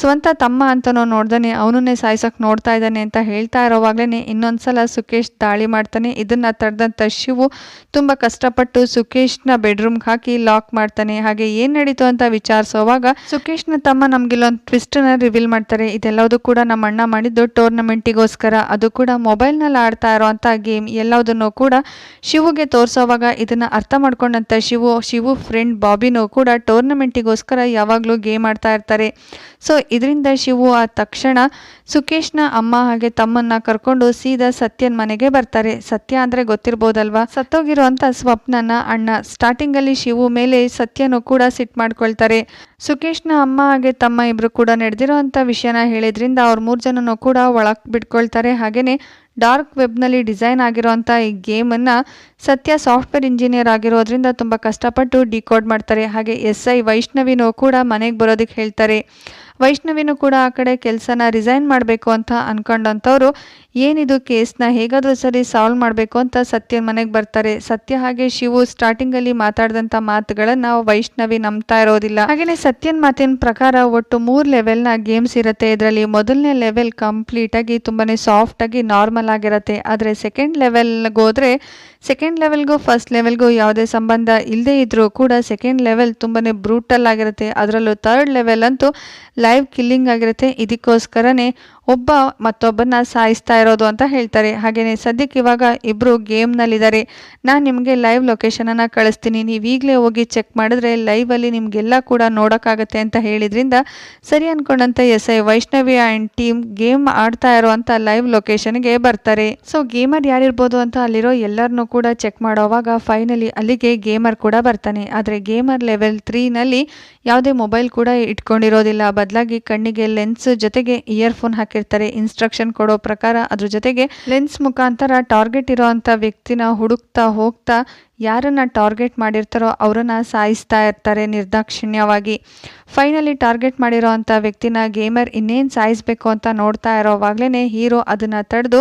ಸ್ವಂತ ತಮ್ಮ ಅಂತನೋ ನೋಡ್ದಾನೆ, ಅವನನ್ನೇ ಸಾಯ್ಸೋಕೆ ನೋಡ್ತಾ ಇದ್ದಾನೆ ಅಂತ ಹೇಳ್ತಾ ಇರೋವಾಗ್ಲೇ ಇನ್ನೊಂದ್ಸಲ ಸುಕೇಶ್ ದಾಳಿ ಮಾಡ್ತಾನೆ. ಇದನ್ನ ತಡೆದಂಥ ಶಿವು ತುಂಬ ಕಷ್ಟಪಟ್ಟು ಸುಕೇಶ್ನ ಬೆಡ್ರೂಮ್ಗೆ ಹಾಕಿ ಲಾಕ್ ಮಾಡ್ತಾನೆ. ಹಾಗೆ ಏನ್ ನಡೀತು ಅಂತ ವಿಚಾರಿಸೋವಾಗ ಸುಕೇಶ್ನ ತಮ್ಮ ನಮ್ಗಿಲ್ಲೊಂದು ಟ್ವಿಸ್ಟನ್ನ ರಿವೀಲ್ ಮಾಡ್ತಾರೆ. ಇದೆಲ್ಲದೂ ಕೂಡ ನಮ್ಮ ಅಣ್ಣ ಮಾಡಿದ್ದು ಟೂರ್ನಮೆಂಟಿಗೋಸ್ಕರ. ಅದು ಕೂಡ ಮೊಬೈಲ್ನಲ್ಲಿ ಆಡ್ತಾ ಇರೋವಂಥ ಗೇಮ್. ಎಲ್ಲದನ್ನು ಕೂಡ ಶಿವುಗೆ ತೋರಿಸೋವಾಗ ಇದನ್ನ ಅರ್ಥ ಮಾಡ್ಕೊಂಡಂತ ಶಿವು ಶಿವು ಫ್ರೆಂಡ್ ಬಾಬಿನೂ ಕೂಡ ಟೋರ್ನಮೆಂಟಿಗೋಸ್ಕರ ಯಾವಾಗಲೂ ಗೇಮ್ ಆಡ್ತಾ ಇರ್ತಾರೆ. ಸೊ ಇದರಿಂದ ಶಿವು ಆ ತಕ್ಷಣ ಸುಕೇಶ್ನ ಅಮ್ಮ ಹಾಗೆ ತಮ್ಮನ್ನ ಕರ್ಕೊಂಡು ಸೀದಾ ಸತ್ಯನ್ ಮನೆಗೆ ಬರ್ತಾರೆ. ಸತ್ಯ ಅಂದ್ರೆ ಗೊತ್ತಿರ್ಬೋದಲ್ವಾ? ಸತ್ತೋಗಿರುವಂತ ಸ್ವಪ್ನನ ಅಣ್ಣ ಸ್ಟಾರ್ಟಿಂಗ್ ಅಲ್ಲಿ ಶಿವು ಮೇಲೆ ಸತ್ಯನು ಕೂಡ ಸಿಟ್ ಮಾಡ್ಕೊಳ್ತಾರೆ. ಸುಕೇಶ್ನ ಅಮ್ಮ ಹಾಗೆ ತಮ್ಮ ಇಬ್ರು ಕೂಡ ನಡೆದಿರೋ ಅಂತ ವಿಷಯನ ಹೇಳಿದ್ರಿಂದ ಅವ್ರ ಮೂರ್ ಜನನೂ ಕೂಡ ಒಳಗೆ ಬಿಟ್ಕೊಳ್ತಾರೆ. ಹಾಗೇನೆ ಡಾರ್ಕ್ ವೆಬ್ನಲ್ಲಿ ಡಿಸೈನ್ ಆಗಿರೋಂಥ ಈ ಗೇಮನ್ನು ಸತ್ಯ ಸಾಫ್ಟ್ವೇರ್ ಇಂಜಿನಿಯರ್ ಆಗಿರೋದ್ರಿಂದ ತುಂಬ ಕಷ್ಟಪಟ್ಟು ಡಿಕೋಡ್ ಮಾಡ್ತಾರೆ. ಹಾಗೆ ಎಸ್ ಐ ವೈಷ್ಣವಿನೂ ಕೂಡ ಮನೆಗೆ ಬರೋದಕ್ಕೆ ಹೇಳ್ತಾರೆ. ವೈಷ್ಣವಿನೂ ಕೂಡ ಆ ಕಡೆ ಕೆಲಸನ ರಿಸೈನ್ ಮಾಡಬೇಕು ಅಂತ ಅನ್ಕೊಂಡಂಥವ್ರು ಏನಿದು ಕೇಸ್ನ ಹೇಗಾದರೂ ಸರಿ ಸಾಲ್ವ್ ಮಾಡಬೇಕು ಅಂತ ಸತ್ಯ ಮನೆಗೆ ಬರ್ತಾರೆ. ಸತ್ಯ ಹಾಗೆ ಶಿವು ಸ್ಟಾರ್ಟಿಂಗಲ್ಲಿ ಮಾತಾಡಿದಂಥ ಮಾತುಗಳನ್ನು ವೈಷ್ಣವಿ ನಂಬ್ತಾ ಇರೋದಿಲ್ಲ. ಹಾಗೆಯೇ ಸತ್ಯನ್ ಮಾತಿನ ಪ್ರಕಾರ ಒಟ್ಟು ಮೂರು ಲೆವೆಲ್ನ ಗೇಮ್ಸ್ ಇರುತ್ತೆ. ಇದರಲ್ಲಿ ಮೊದಲನೇ ಲೆವೆಲ್ ಕಂಪ್ಲೀಟಾಗಿ ತುಂಬಾ ಸಾಫ್ಟಾಗಿ ನಾರ್ಮಲ್ ಆಗಿರುತ್ತೆ. ಆದರೆ ಸೆಕೆಂಡ್ ಲೆವೆಲ್ಗೆ ಹೋದರೆ, ಸೆಕೆಂಡ್ ಲೆವೆಲ್ಗೂ ಫಸ್ಟ್ ಲೆವೆಲ್ಗೂ ಯಾವುದೇ ಸಂಬಂಧ ಇಲ್ಲದೇ ಇದ್ರೂ ಕೂಡ ಸೆಕೆಂಡ್ ಲೆವೆಲ್ ತುಂಬಾ ಬ್ರೂಟಲ್ ಆಗಿರುತ್ತೆ. ಅದರಲ್ಲೂ ಥರ್ಡ್ ಲೆವೆಲ್ ಅಂತೂ ಲೈವ್ ಕಿಲ್ಲಿಂಗ್ ಆಗಿರುತ್ತೆ. ಇದಕ್ಕೋಸ್ಕರನೇ ಒಬ್ಬ ಮತ್ತೊಬ್ಬನ ಸಾಯಿಸ್ತಾ ಇರೋದು ಅಂತ ಹೇಳ್ತಾರೆ. ಹಾಗೆಯೇ ಸದ್ಯಕ್ಕೆ ಇವಾಗ ಇಬ್ಬರು ಗೇಮ್ನಲ್ಲಿದ್ದಾರೆ. ನಾನು ನಿಮಗೆ ಲೈವ್ ಲೊಕೇಶನನ್ನು ಕಳಿಸ್ತೀನಿ. ನೀವು ಈಗಲೇ ಹೋಗಿ ಚೆಕ್ ಮಾಡಿದ್ರೆ ಲೈವಲ್ಲಿ ನಿಮಗೆಲ್ಲ ಕೂಡ ನೋಡೋಕ್ಕಾಗತ್ತೆ ಅಂತ ಹೇಳಿದ್ರಿಂದ ಸರಿ ಅಂದ್ಕೊಂಡಂತ S I, Vaishnavi and team game ಆಡ್ತಾ ಇರೋವಂಥ ಲೈವ್ ಲೊಕೇಶನ್ಗೆ ಬರ್ತಾರೆ. ಸೊ ಗೇಮರ್ ಯಾರಿರ್ಬೋದು ಅಂತ ಅಲ್ಲಿರೋ ಎಲ್ಲರನ್ನೂ ಕೂಡ ಚೆಕ್ ಮಾಡೋವಾಗ ಫೈನಲಿ ಅಲ್ಲಿಗೆ ಗೇಮರ್ ಕೂಡ ಬರ್ತಾನೆ. ಆದರೆ ಗೇಮರ್ ಲೆವೆಲ್ ತ್ರೀನಲ್ಲಿ ಯಾವುದೇ ಮೊಬೈಲ್ ಕೂಡ ಇಟ್ಕೊಂಡಿರೋದಿಲ್ಲ. ಬದಲಾಗಿ ಕಣ್ಣಿಗೆ ಲೆನ್ಸ್ ಜೊತೆಗೆ ಇಯರ್ಫೋನ್ ಹಾಕಿರ್ತಾರೆ. ಇನ್ಸ್ಟ್ರಕ್ಷನ್ ಕೊಡೋ ಪ್ರಕಾರ ಅದ್ರ ಜೊತೆಗೆ ಲೆನ್ಸ್ ಮುಖಾಂತರ ಟಾರ್ಗೆಟ್ ಇರೋವಂಥ ವ್ಯಕ್ತಿನ ಹುಡುಕ್ತಾ ಹೋಗ್ತಾ ಯಾರನ್ನು ಟಾರ್ಗೆಟ್ ಮಾಡಿರ್ತಾರೋ ಅವರನ್ನು ಸಾಯಿಸ್ತಾ ಇರ್ತಾರೆ ನಿರ್ದಾಕ್ಷಿಣ್ಯವಾಗಿ. ಫೈನಲಿ ಟಾರ್ಗೆಟ್ ಮಾಡಿರೋ ಅಂಥ ವ್ಯಕ್ತಿನ ಗೇಮರ್ ಇನ್ನೇನು ಸಾಯಿಸಬೇಕು ಅಂತ ನೋಡ್ತಾ ಇರೋವಾಗಲೇ ಹೀರೋ ಅದನ್ನು ತಡೆದು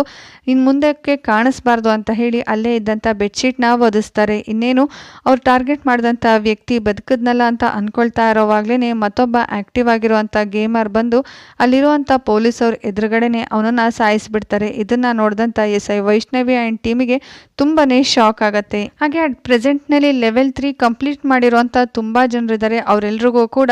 ಇನ್ನು ಮುಂದಕ್ಕೆ ಕಾಣಿಸ್ಬಾರ್ದು ಅಂತ ಹೇಳಿ ಅಲ್ಲೇ ಇದ್ದಂಥ ಬೆಡ್ಶೀಟ್ನ ಒದಿಸ್ತಾರೆ. ಇನ್ನೇನು ಅವ್ರು ಟಾರ್ಗೆಟ್ ಮಾಡಿದಂಥ ವ್ಯಕ್ತಿ ಬದುಕದ್ನಲ್ಲ ಅಂತ ಅಂದ್ಕೊಳ್ತಾ ಇರೋವಾಗಲೇ ಮತ್ತೊಬ್ಬ ಆ್ಯಕ್ಟಿವ್ ಆಗಿರುವಂಥ ಗೇಮರ್ ಬಂದು ಅಲ್ಲಿರುವಂಥ ಪೊಲೀಸವ್ರ ಎದುರುಗಡೆನೆ ಅವನನ್ನು ಸಾಯಿಸಿಬಿಡ್ತಾರೆ. ಇದನ್ನು ನೋಡಿದಂಥ ಎಸ್ ಐ ವೈಷ್ಣವಿ ಆ್ಯಂಡ್ ಟೀಮಿಗೆ ತುಂಬಾ ಶಾಕ್ ಆಗುತ್ತೆ. ಹಾಗೆ ಅಟ್ ಪ್ರೆಸೆಂಟ್ನಲ್ಲಿ ಲೆವೆಲ್ ತ್ರೀ ಕಂಪ್ಲೀಟ್ ಮಾಡಿರುವಂಥ ತುಂಬ ಜನರಿದ್ದಾರೆ ಅವರೆಲ್ರಿಗೂ ಕೂಡ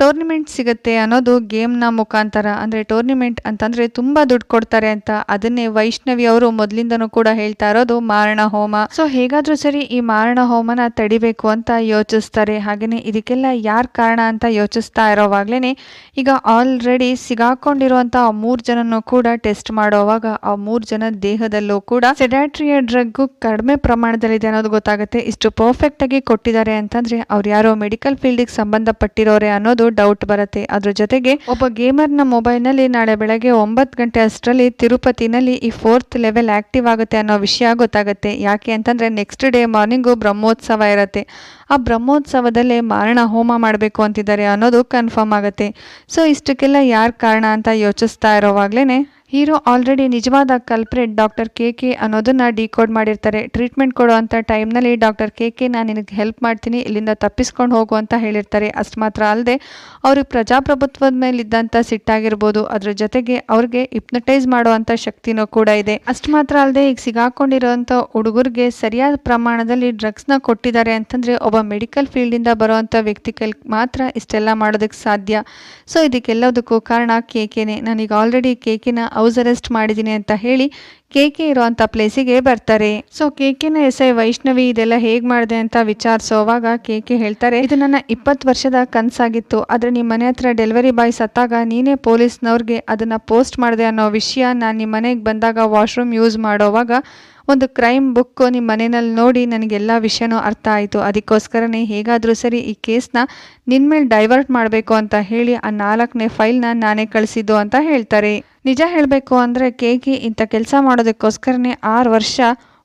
ಟೂರ್ನಿಮೆಂಟ್ ಸಿಗುತ್ತೆ ಅನ್ನೋದು ಗೇಮ್ನ ಮುಖಾಂತರ. ಅಂದರೆ ಟೋರ್ನಿಮೆಂಟ್ ಅಂತಂದರೆ ತುಂಬ ದುಡ್ಡು ಕೊಡ್ತಾರೆ ಅಂತ ಅದನ್ನೇ ವೈಷ್ಣವಿ ಅವರು ಮೊದಲಿಂದನೂ ಕೂಡ ಹೇಳ್ತಾ ಇರೋದು ಮಾರಣ ಹೋಮ ಸೊ ಹೇಗಾದರೂ ಸರಿ ಈ ಮಾರಣ ಹೋಮನ ತಡಿಬೇಕು ಅಂತ ಯೋಚಿಸ್ತಾರೆ. ಹಾಗೆಯೇ ಇದಕ್ಕೆಲ್ಲ ಯಾರು ಕಾರಣ ಅಂತ ಯೋಚಿಸ್ತಾ ಇರೋವಾಗ್ಲೇ ಈಗ ಆಲ್ರೆಡಿ ಸಿಗಾಕೊಂಡಿರುವಂಥ ಮೂರು ಜನನೂ ಕೂಡ ಟೆಸ್ಟ್ ಮಾಡೋವಾಗ ಆ ಮೂರು ಜನ ದೇಹದಲ್ಲೂ ಕೂಡ ಸೆಡ್ಯಾಟ್ರಿಯ ಡ್ರಗ್ಗು ಕಡಿಮೆ ಪ್ರಮಾಣದಲ್ಲಿದೆ ಅನ್ನೋದು ಗೊತ್ತಾಗುತ್ತೆ. ಇಷ್ಟು ಪರ್ಫೆಕ್ಟ್ ಆಗಿ ಕೊಟ್ಟಿದ್ದಾರೆ ಅಂತಂದ್ರೆ ಅವ್ರು ಯಾರೋ ಮೆಡಿಕಲ್ ಫೀಲ್ಡಿಗೆ ಸಂಬಂಧಪಟ್ಟಿರೋರೆ ಅನ್ನೋದು ಡೌಟ್ ಬರುತ್ತೆ. ಅದ್ರ ಜೊತೆಗೆ ಒಬ್ಬ ಗೇಮರ್ನ ಮೊಬೈಲ್ನಲ್ಲಿ ನಾಳೆ ಬೆಳಗ್ಗೆ ಒಂಬತ್ತು ಗಂಟೆ ಅಷ್ಟರಲ್ಲಿ ತಿರುಪತಿನಲ್ಲಿ ಈ ಫೋರ್ತ್ ಲೆವೆಲ್ ಆಕ್ಟಿವ್ ಆಗುತ್ತೆ ಅನ್ನೋ ವಿಷಯ ಗೊತ್ತಾಗುತ್ತೆ. ಯಾಕೆ ಅಂತಂದ್ರೆ ನೆಕ್ಸ್ಟ್ ಡೇ ಮಾರ್ನಿಂಗು ಬ್ರಹ್ಮೋತ್ಸವ ಇರುತ್ತೆ. ಆ ಬ್ರಹ್ಮೋತ್ಸವದಲ್ಲೇ ಮಾರಣ ಹೋಮ ಮಾಡಬೇಕು ಅಂತಿದ್ದಾರೆ ಅನ್ನೋದು ಕನ್ಫರ್ಮ್ ಆಗುತ್ತೆ. ಸೊ ಇಷ್ಟಕ್ಕೆಲ್ಲ ಯಾರ ಕಾರಣ ಅಂತ ಯೋಚಿಸ್ತಾ ಇರೋವಾಗ್ಲೇ ಹೀರೋ ಆಲ್ರೆಡಿ ನಿಜವಾದ ಕಲ್ಪ್ರೆಟ್ ಡಾಕ್ಟರ್ ಕೆ ಕೆ ಅನ್ನೋದನ್ನ ಡಿಕೋಡ್ ಮಾಡಿರ್ತಾರೆ. ಟ್ರೀಟ್ಮೆಂಟ್ ಕೊಡುವಂಥ ಟೈಮ್ನಲ್ಲಿ ಡಾಕ್ಟರ್ ಕೆ ಕೆ ನಾನು ನಿನಗೆ ಹೆಲ್ಪ್ ಮಾಡ್ತೀನಿ, ಇಲ್ಲಿಂದ ತಪ್ಪಿಸ್ಕೊಂಡು ಹೋಗು ಅಂತ ಹೇಳಿರ್ತಾರೆ. ಅಷ್ಟು ಮಾತ್ರ ಅಲ್ಲದೆ ಅವ್ರಿಗೆ ಪ್ರಜಾಪ್ರಭುತ್ವದ ಮೇಲೆ ಇದ್ದಂಥ ಸಿಟ್ಟಾಗಿರ್ಬೋದು, ಅದ್ರ ಜೊತೆಗೆ ಅವ್ರಿಗೆ ಇಪ್ನಟೈಸ್ ಮಾಡುವಂಥ ಶಕ್ತಿನೂ ಕೂಡ ಇದೆ. ಅಷ್ಟು ಮಾತ್ರ ಅಲ್ಲದೆ ಈಗ ಸಿಗಾಕೊಂಡಿರೋಂಥ ಹುಡುಗರಿಗೆ ಸರಿಯಾದ ಪ್ರಮಾಣದಲ್ಲಿ ಡ್ರಗ್ಸ್ನ ಕೊಟ್ಟಿದ್ದಾರೆ ಅಂತಂದರೆ ಒಬ್ಬ ಮೆಡಿಕಲ್ ಫೀಲ್ಡಿಂದ ಬರುವಂಥ ವ್ಯಕ್ತಿ ಕೈಲಿ ಮಾತ್ರ ಇಷ್ಟೆಲ್ಲ ಮಾಡೋದಕ್ಕೆ ಸಾಧ್ಯ. ಸೊ ಇದಕ್ಕೆಲ್ಲದಕ್ಕೂ ಕಾರಣ ಕೇಕೆನೆ ನಾನೀಗ ಆಲ್ರೆಡಿ ಕೇಕಿನ ಹೌಸ್ ಅರೆಸ್ಟ್ ಮಾಡಿದ್ದೀನಿ ಅಂತ ಹೇಳಿ ಕೇಕೆ ಇರೋವಂಥ ಪ್ಲೇಸಿಗೆ ಬರ್ತಾರೆ. ಸೊ ಕೇಕೆನ ಎಸ್ ಐ ವೈಷ್ಣವಿ ಇದೆಲ್ಲ ಹೇಗೆ ಮಾಡಿದೆ ಅಂತ ವಿಚಾರಿಸೋವಾಗ ಕೇಕೆ ಹೇಳ್ತಾರೆ, ಇದು ನನ್ನ ಇಪ್ಪತ್ತು ವರ್ಷದ ಕನಸಾಗಿತ್ತು. ಆದರೆ ನಿಮ್ಮ ಮನೆ ಹತ್ರ ಡೆಲಿವರಿ ಬಾಯ್ ಸತ್ತಾಗ ನೀನೇ ಪೊಲೀಸ್ನವ್ರಿಗೆ ಅದನ್ನು ಪೋಸ್ಟ್ ಮಾಡಿದೆ ಅನ್ನೋ ವಿಷಯ ನಾನು ನಿಮ್ಮ ಮನೆಗೆ ಬಂದಾಗ ವಾಶ್ರೂಮ್ ಯೂಸ್ ಮಾಡೋವಾಗ ಒಂದು ಕ್ರೈಮ್ ಬುಕ್ಕು ನಿಮ್ಮ ಮನೆಯಲ್ಲಿ ನೋಡಿ ನನಗೆಲ್ಲ ವಿಷಯನೂ ಅರ್ಥ ಆಯಿತು. ಅದಕ್ಕೋಸ್ಕರನೇ ಹೇಗಾದರೂ ಸರಿ ಈ ಕೇಸ್ನ ನಿನ್ನ ಮೇಲೆ ಡೈವರ್ಟ್ ಮಾಡಬೇಕು ಅಂತ ಹೇಳಿ ಆ ನಾಲ್ಕನೇ ಫೈಲ್ನ ನಾನೇ ಕಳಿಸಿದ್ದು ಅಂತ ಹೇಳ್ತಾರೆ. ನಿಜ ಹೇಳಬೇಕು ಅಂದರೆ ಕೇಕಿ ಇಂಥ ಕೆಲಸ ಮಾಡೋದಕ್ಕೋಸ್ಕರನೇ ಆರು ವರ್ಷ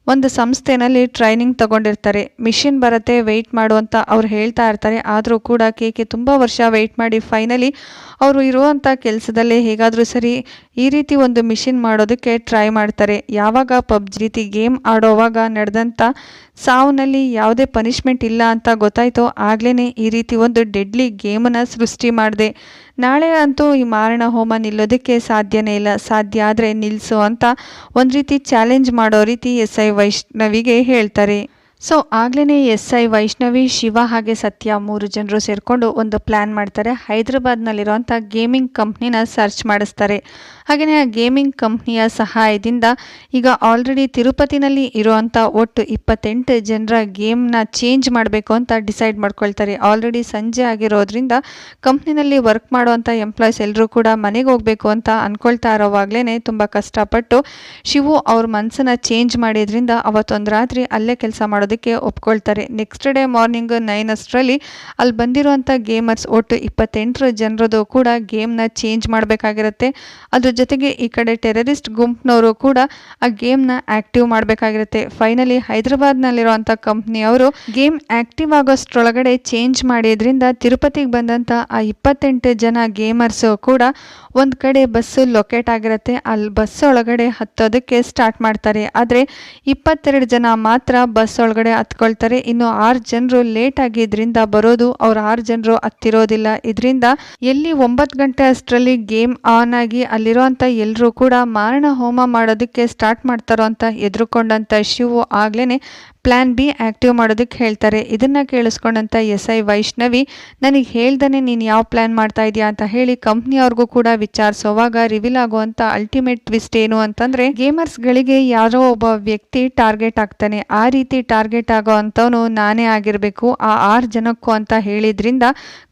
ಒಂದು ಸಂಸ್ಥೆನಲ್ಲಿ ಟ್ರೈನಿಂಗ್ ತಗೊಂಡಿರ್ತಾರೆ. ಮಿಷಿನ್ ಬರುತ್ತೆ ವೆಯ್ಟ್ ಮಾಡು ಅಂತ ಅವ್ರು ಹೇಳ್ತಾ ಇರ್ತಾರೆ. ಆದರೂ ಕೂಡ ಕೆ ಕೆ ತುಂಬ ವರ್ಷ ವೆಯ್ಟ್ ಮಾಡಿ ಫೈನಲಿ ಅವರು ಇರುವಂಥ ಕೆಲಸದಲ್ಲೇ ಹೇಗಾದರೂ ಸರಿ ಈ ರೀತಿ ಒಂದು ಮಿಷಿನ್ ಮಾಡೋದಕ್ಕೆ ಟ್ರೈ ಮಾಡ್ತಾರೆ. ಯಾವಾಗ ಪಬ್ಜಿ ರೀತಿ ಗೇಮ್ ಆಡೋವಾಗ ನಡೆದಂಥ ಸಾವುನಲ್ಲಿ ಯಾವುದೇ ಪನಿಷ್ಮೆಂಟ್ ಇಲ್ಲ ಅಂತ ಗೊತ್ತಾಯ್ತೋ ಆಗ್ಲೇ ಈ ರೀತಿ ಒಂದು ಡೆಡ್ಲಿ ಗೇಮನ್ನು ಸೃಷ್ಟಿ ಮಾಡಿದೆ. ನಾಳೆ ಅಂತೂ ಈ ಮಾರಣ ಹೋಮ ನಿಲ್ಲೋದಕ್ಕೆ ಸಾಧ್ಯನೇ ಇಲ್ಲ. ಸಾಧ್ಯ ಆದರೆ ನಿಲ್ಲಿಸು ಅಂತ ಒಂದು ರೀತಿ ಚಾಲೆಂಜ್ ಮಾಡೋ ರೀತಿ ಎಸ್ ಐ ವೈಷ್ಣವಿಗೆ ಹೇಳ್ತಾರೆ. ಸೊ ಆಗ್ಲೇ ಎಸ್ ಐ ವೈಷ್ಣವಿ, ಶಿವ ಹಾಗೆ ಸತ್ಯ ಮೂರು ಜನರು ಸೇರಿಕೊಂಡು ಒಂದು ಪ್ಲ್ಯಾನ್ ಮಾಡ್ತಾರೆ. ಹೈದ್ರಾಬಾದ್ನಲ್ಲಿರುವಂಥ ಗೇಮಿಂಗ್ ಕಂಪ್ನಿನ ಸರ್ಚ್ ಮಾಡಿಸ್ತಾರೆ. ಹಾಗೆಯೇ ಆ ಗೇಮಿಂಗ್ ಕಂಪ್ನಿಯ ಸಹಾಯದಿಂದ ಈಗ ಆಲ್ರೆಡಿ ತಿರುಪತಿನಲ್ಲಿ ಇರುವಂಥ ಒಟ್ಟು ಇಪ್ಪತ್ತೆಂಟು ಜನರ ಗೇಮ್ನ ಚೇಂಜ್ ಮಾಡಬೇಕು ಅಂತ ಡಿಸೈಡ್ ಮಾಡ್ಕೊಳ್ತಾರೆ. ಆಲ್ರೆಡಿ ಸಂಜೆ ಆಗಿರೋದ್ರಿಂದ ಕಂಪ್ನಿನಲ್ಲಿ ವರ್ಕ್ ಮಾಡುವಂಥ ಎಂಪ್ಲಾಯ್ಸ್ ಎಲ್ಲರೂ ಕೂಡ ಮನೆಗೆ ಹೋಗಬೇಕು ಅಂತ ಅಂದ್ಕೊಳ್ತಾ ಇರೋವಾಗಲೇ ತುಂಬ ಕಷ್ಟಪಟ್ಟು ಶಿವು ಅವ್ರ ಮನಸ್ಸನ್ನು ಚೇಂಜ್ ಮಾಡಿದ್ರಿಂದ ಅವತ್ತೊಂದು ರಾತ್ರಿ ಅಲ್ಲೇ ಕೆಲಸ ಮಾಡೋದಕ್ಕೆ ಒಪ್ಕೊಳ್ತಾರೆ. ನೆಕ್ಸ್ಟ್ ಡೇ ಮಾರ್ನಿಂಗ್ ನೈನ್ ಅಷ್ಟರಲ್ಲಿ ಅಲ್ಲಿ ಬಂದಿರುವಂಥ ಗೇಮರ್ಸ್ ಒಟ್ಟು ಇಪ್ಪತ್ತೆಂಟರ ಜನರದು ಕೂಡ ಗೇಮ್ನ ಚೇಂಜ್ ಮಾಡಬೇಕಾಗಿರುತ್ತೆ. ಅದ್ರ ಜೊತೆಗೆ ಈ ಕಡೆ ಟೆರರಿಸ್ಟ್ ಗುಂಪಿನವರು ಕೂಡ ಆ ಗೇಮ್ನ ಆಕ್ಟಿವ್ ಮಾಡಬೇಕಾಗಿರುತ್ತೆ. ಫೈನಲಿ ಹೈದರಾಬಾದ್ನಲ್ಲಿರುವಂಥ ಕಂಪ್ನಿಯವರು ಗೇಮ್ ಆಕ್ಟಿವ್ ಆಗೋಷ್ಟ್ರೊಳಗಡೆ ಚೇಂಜ್ ಮಾಡಿದ್ರಿಂದ ತಿರುಪತಿಗೆ ಬಂದಂಥ ಆ ಇಪ್ಪತ್ತೆಂಟು ಜನ ಗೇಮರ್ಸು ಕೂಡ ಒಂದು ಕಡೆ ಬಸ್ಸು ಲೊಕೇಟ್ ಆಗಿರುತ್ತೆ ಅಲ್ಲಿ ಬಸ್ ಒಳಗಡೆ ಹತ್ತೋದಕ್ಕೆ ಸ್ಟಾರ್ಟ್ ಮಾಡ್ತಾರೆ. ಆದರೆ ಇಪ್ಪತ್ತೆರಡು ಜನ ಮಾತ್ರ ಬಸ್ ಒಳಗಡೆ ಹತ್ಕೊಳ್ತಾರೆ. ಇನ್ನು ಆರು ಜನರು ಲೇಟ್ ಆಗಿದ್ರಿಂದ ಬರೋದು ಅವ್ರು ಆರು ಜನರು ಹತ್ತಿರೋದಿಲ್ಲ. ಇದರಿಂದ ಎಲ್ಲಿ ಒಂಬತ್ತು ಗಂಟೆ ಅಷ್ಟರಲ್ಲಿ ಗೇಮ್ ಆನ್ ಆಗಿ ಅಲ್ಲಿರುವಂಥ ಎಲ್ಲರೂ ಕೂಡ ಮಾರಣ ಹೋಮ ಮಾಡೋದಕ್ಕೆ ಸ್ಟಾರ್ಟ್ ಮಾಡ್ತಾರೋ ಅಂತ ಎದುರುಕೊಂಡಂಥ ಶಿವು ಆಗ್ಲೇ ಪ್ಲ್ಯಾನ್ ಬಿ ಆ್ಯಕ್ಟಿವ್ ಮಾಡೋದಕ್ಕೆ ಹೇಳ್ತಾರೆ. ಇದನ್ನು ಕೇಳಿಸ್ಕೊಂಡಂಥ ಎಸ್ ಐ ವೈಷ್ಣವಿ, ನನಗೆ ಹೇಳ್ದೇ ನೀನು ಯಾವ ಪ್ಲ್ಯಾನ್ ಮಾಡ್ತಾ ಇದೆಯಾ? ಅಂತ ಹೇಳಿ ಕಂಪ್ನಿಯವ್ರಿಗೂ ಕೂಡ ವಿಚಾರಿಸೋವಾಗ ರಿವೀಲ್ ಆಗುವಂಥ ಅಲ್ಟಿಮೇಟ್ ಟ್ವಿಸ್ಟ್ ಏನು ಅಂತಂದರೆ, ಗೇಮರ್ಸ್ಗಳಿಗೆ ಯಾರೋ ಒಬ್ಬ ವ್ಯಕ್ತಿ ಟಾರ್ಗೆಟ್ ಆಗ್ತಾನೆ. ಆ ರೀತಿ ಟಾರ್ಗೆಟ್ ಆಗೋ ಅಂಥವನು ನಾನೇ ಆಗಿರಬೇಕು. ಆ ಆರು ಜನಕ್ಕೂ ಅಂತ ಹೇಳಿದ್ರಿಂದ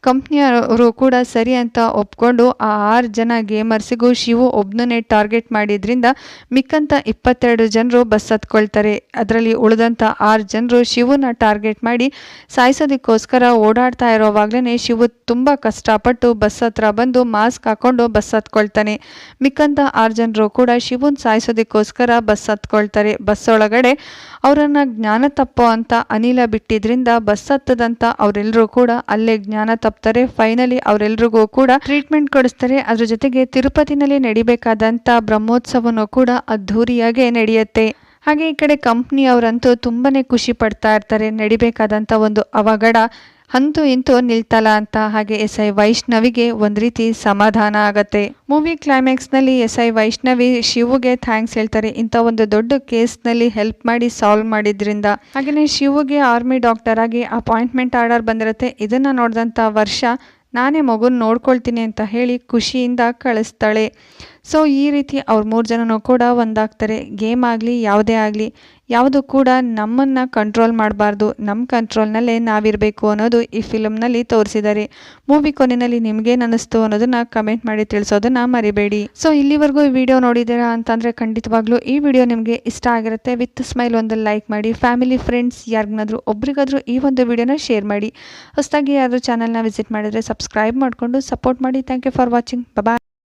ಕಂಪ್ನಿಯವರು ಕೂಡ ಸರಿ ಅಂತ ಒಪ್ಕೊಂಡು ಆ ಆರು ಜನ ಗೇಮರ್ಸಿಗೂ ಶಿವು ಒಬ್ಬನೇ ಟಾರ್ಗೆಟ್ ಮಾಡಿದ್ರಿಂದ ಮಿಕ್ಕಂತ ಇಪ್ಪತ್ತೆರಡು ಜನರು ಬಸ್ ಹತ್ಕೊಳ್ತಾರೆ. ಅದರಲ್ಲಿ ಉಳಿದಂಥ ಆರು ಜನರು ಶಿವನ ಟಾರ್ಗೆಟ್ ಮಾಡಿ ಸಾಯಿಸೋದಕ್ಕೋಸ್ಕರ ಓಡಾಡ್ತಾ ಇರೋವಾಗ್ಲೇ ಶಿವು ತುಂಬ ಕಷ್ಟಪಟ್ಟು ಬಸ್ ಹತ್ರ ಬಂದು ಮಾಸ್ಕ್ ಹಾಕೊಂಡು ಬಸ್ ಹತ್ಕೊಳ್ತಾನೆ. ಮಿಕ್ಕಂತ ಆರು ಜನರು ಕೂಡ ಶಿವನ್ ಸಾಯಿಸೋದಕ್ಕೋಸ್ಕರ ಬಸ್ ಹತ್ಕೊಳ್ತಾರೆ. ಬಸ್ ಒಳಗಡೆ ಅವರನ್ನು ಜ್ಞಾನ ತಪ್ಪೋ ಅಂತ ಅನಿಲ ಬಿಟ್ಟಿದ್ರಿಂದ ಬಸ್ ಹತ್ತದಂತ ಅವರೆಲ್ಲರೂ ಕೂಡ ಅಲ್ಲೇ ಜ್ಞಾನ ತಪ್ತಾರೆ. ಫೈನಲಿ ಅವರೆಲ್ರಿಗೂ ಕೂಡ ಟ್ರೀಟ್ಮೆಂಟ್ ಕೊಡಿಸ್ತಾರೆ. ಅದ್ರ ಜೊತೆಗೆ ತಿರುಪತಿನಲ್ಲಿ ನಡಿಬೇಕಾದಂಥ ಬ್ರಹ್ಮೋತ್ಸವನೂ ಕೂಡ ಅದ್ಧೂರಿಯಾಗೆ ನಡೆಯುತ್ತೆ. ಹಾಗೆ ಈ ಕಡೆ ಕಂಪ್ನಿಯವರಂತೂ ತುಂಬಾ ಖುಷಿ ಪಡ್ತಾ ಇರ್ತಾರೆ. ನಡಿಬೇಕಾದಂಥ ಒಂದು ಅವಘಡ ಅಂತೂ ಇಂತೂ ನಿಲ್ತಲ್ಲ ಅಂತ ಹಾಗೆ ಎಸ್ ಐ ವೈಷ್ಣವಿಗೆ ಒಂದು ರೀತಿ ಸಮಾಧಾನ ಆಗತ್ತೆ. ಮೂವಿ ಕ್ಲೈಮ್ಯಾಕ್ಸ್ನಲ್ಲಿ ಎಸ್ ಐ ವೈಷ್ಣವಿ ಶಿವಗೆ ಥ್ಯಾಂಕ್ಸ್ ಹೇಳ್ತಾರೆ. ಇಂಥ ಒಂದು ದೊಡ್ಡ ಕೇಸ್ನಲ್ಲಿ ಹೆಲ್ಪ್ ಮಾಡಿ ಸಾಲ್ವ್ ಮಾಡಿದ್ರಿಂದ. ಹಾಗೆಯೇ ಶಿವಗೆ ಆರ್ಮಿ ಡಾಕ್ಟರ್ ಆಗಿ ಅಪಾಯಿಂಟ್ಮೆಂಟ್ ಆರ್ಡರ್ ಬಂದಿರುತ್ತೆ. ಇದನ್ನು ನೋಡಿದಂಥ ವರ್ಷ ನಾನೇ ಮಗುನ ನೋಡ್ಕೊಳ್ತೀನಿ ಅಂತ ಹೇಳಿ ಖುಷಿಯಿಂದ ಕಳಿಸ್ತಾಳೆ. ಸೊ ಈ ರೀತಿ ಅವ್ರು ಮೂರು ಜನನೂ ಕೂಡ ಒಂದಾಗ್ತಾರೆ. ಗೇಮ್ ಆಗಲಿ, ಯಾವುದೇ ಆಗಲಿ, ಯಾವುದು ಕೂಡ ನಮ್ಮನ್ನು ಕಂಟ್ರೋಲ್ ಮಾಡಬಾರ್ದು. ನಮ್ಮ ಕಂಟ್ರೋಲ್ನಲ್ಲೇ ನಾವಿರಬೇಕು ಅನ್ನೋದು ಈ ಫಿಲಮ್ನಲ್ಲಿ ತೋರಿಸಿದ್ದಾರೆ. ಮೂವಿ ಕೊನೆಯಲ್ಲಿ ನಿಮಗೇನು ಅನ್ನಿಸ್ತು ಅನ್ನೋದನ್ನು ಕಮೆಂಟ್ ಮಾಡಿ ತಿಳಿಸೋದನ್ನು ಮರಿಬೇಡಿ. ಸೊ ಇಲ್ಲಿವರೆಗೂ ಈ ವಿಡಿಯೋ ನೋಡಿದ್ದೀರಾ ಅಂತಂದರೆ ಖಂಡಿತವಾಗ್ಲೂ ಈ ವಿಡಿಯೋ ನಿಮಗೆ ಇಷ್ಟ ಆಗಿರುತ್ತೆ. ವಿತ್ ಸ್ಮೈಲ್ ಒಂದು ಲೈಕ್ ಮಾಡಿ ಫ್ಯಾಮಿಲಿ ಫ್ರೆಂಡ್ಸ್ ಯಾರಿಗಾದ್ರೂ ಒಬ್ರಿಗಾದ್ರೂ ಈ ಒಂದು ವಿಡಿಯೋನ ಶೇರ್ ಮಾಡಿ. ಹೊಸದಾಗಿ ಯಾರಾದರೂ ಚಾನಲ್ನ ವಿಸಿಟ್ ಮಾಡಿದರೆ ಸಬ್ಸ್ಕ್ರೈಬ್ ಮಾಡಿಕೊಂಡು ಸಪೋರ್ಟ್ ಮಾಡಿ. Thank you for watching bye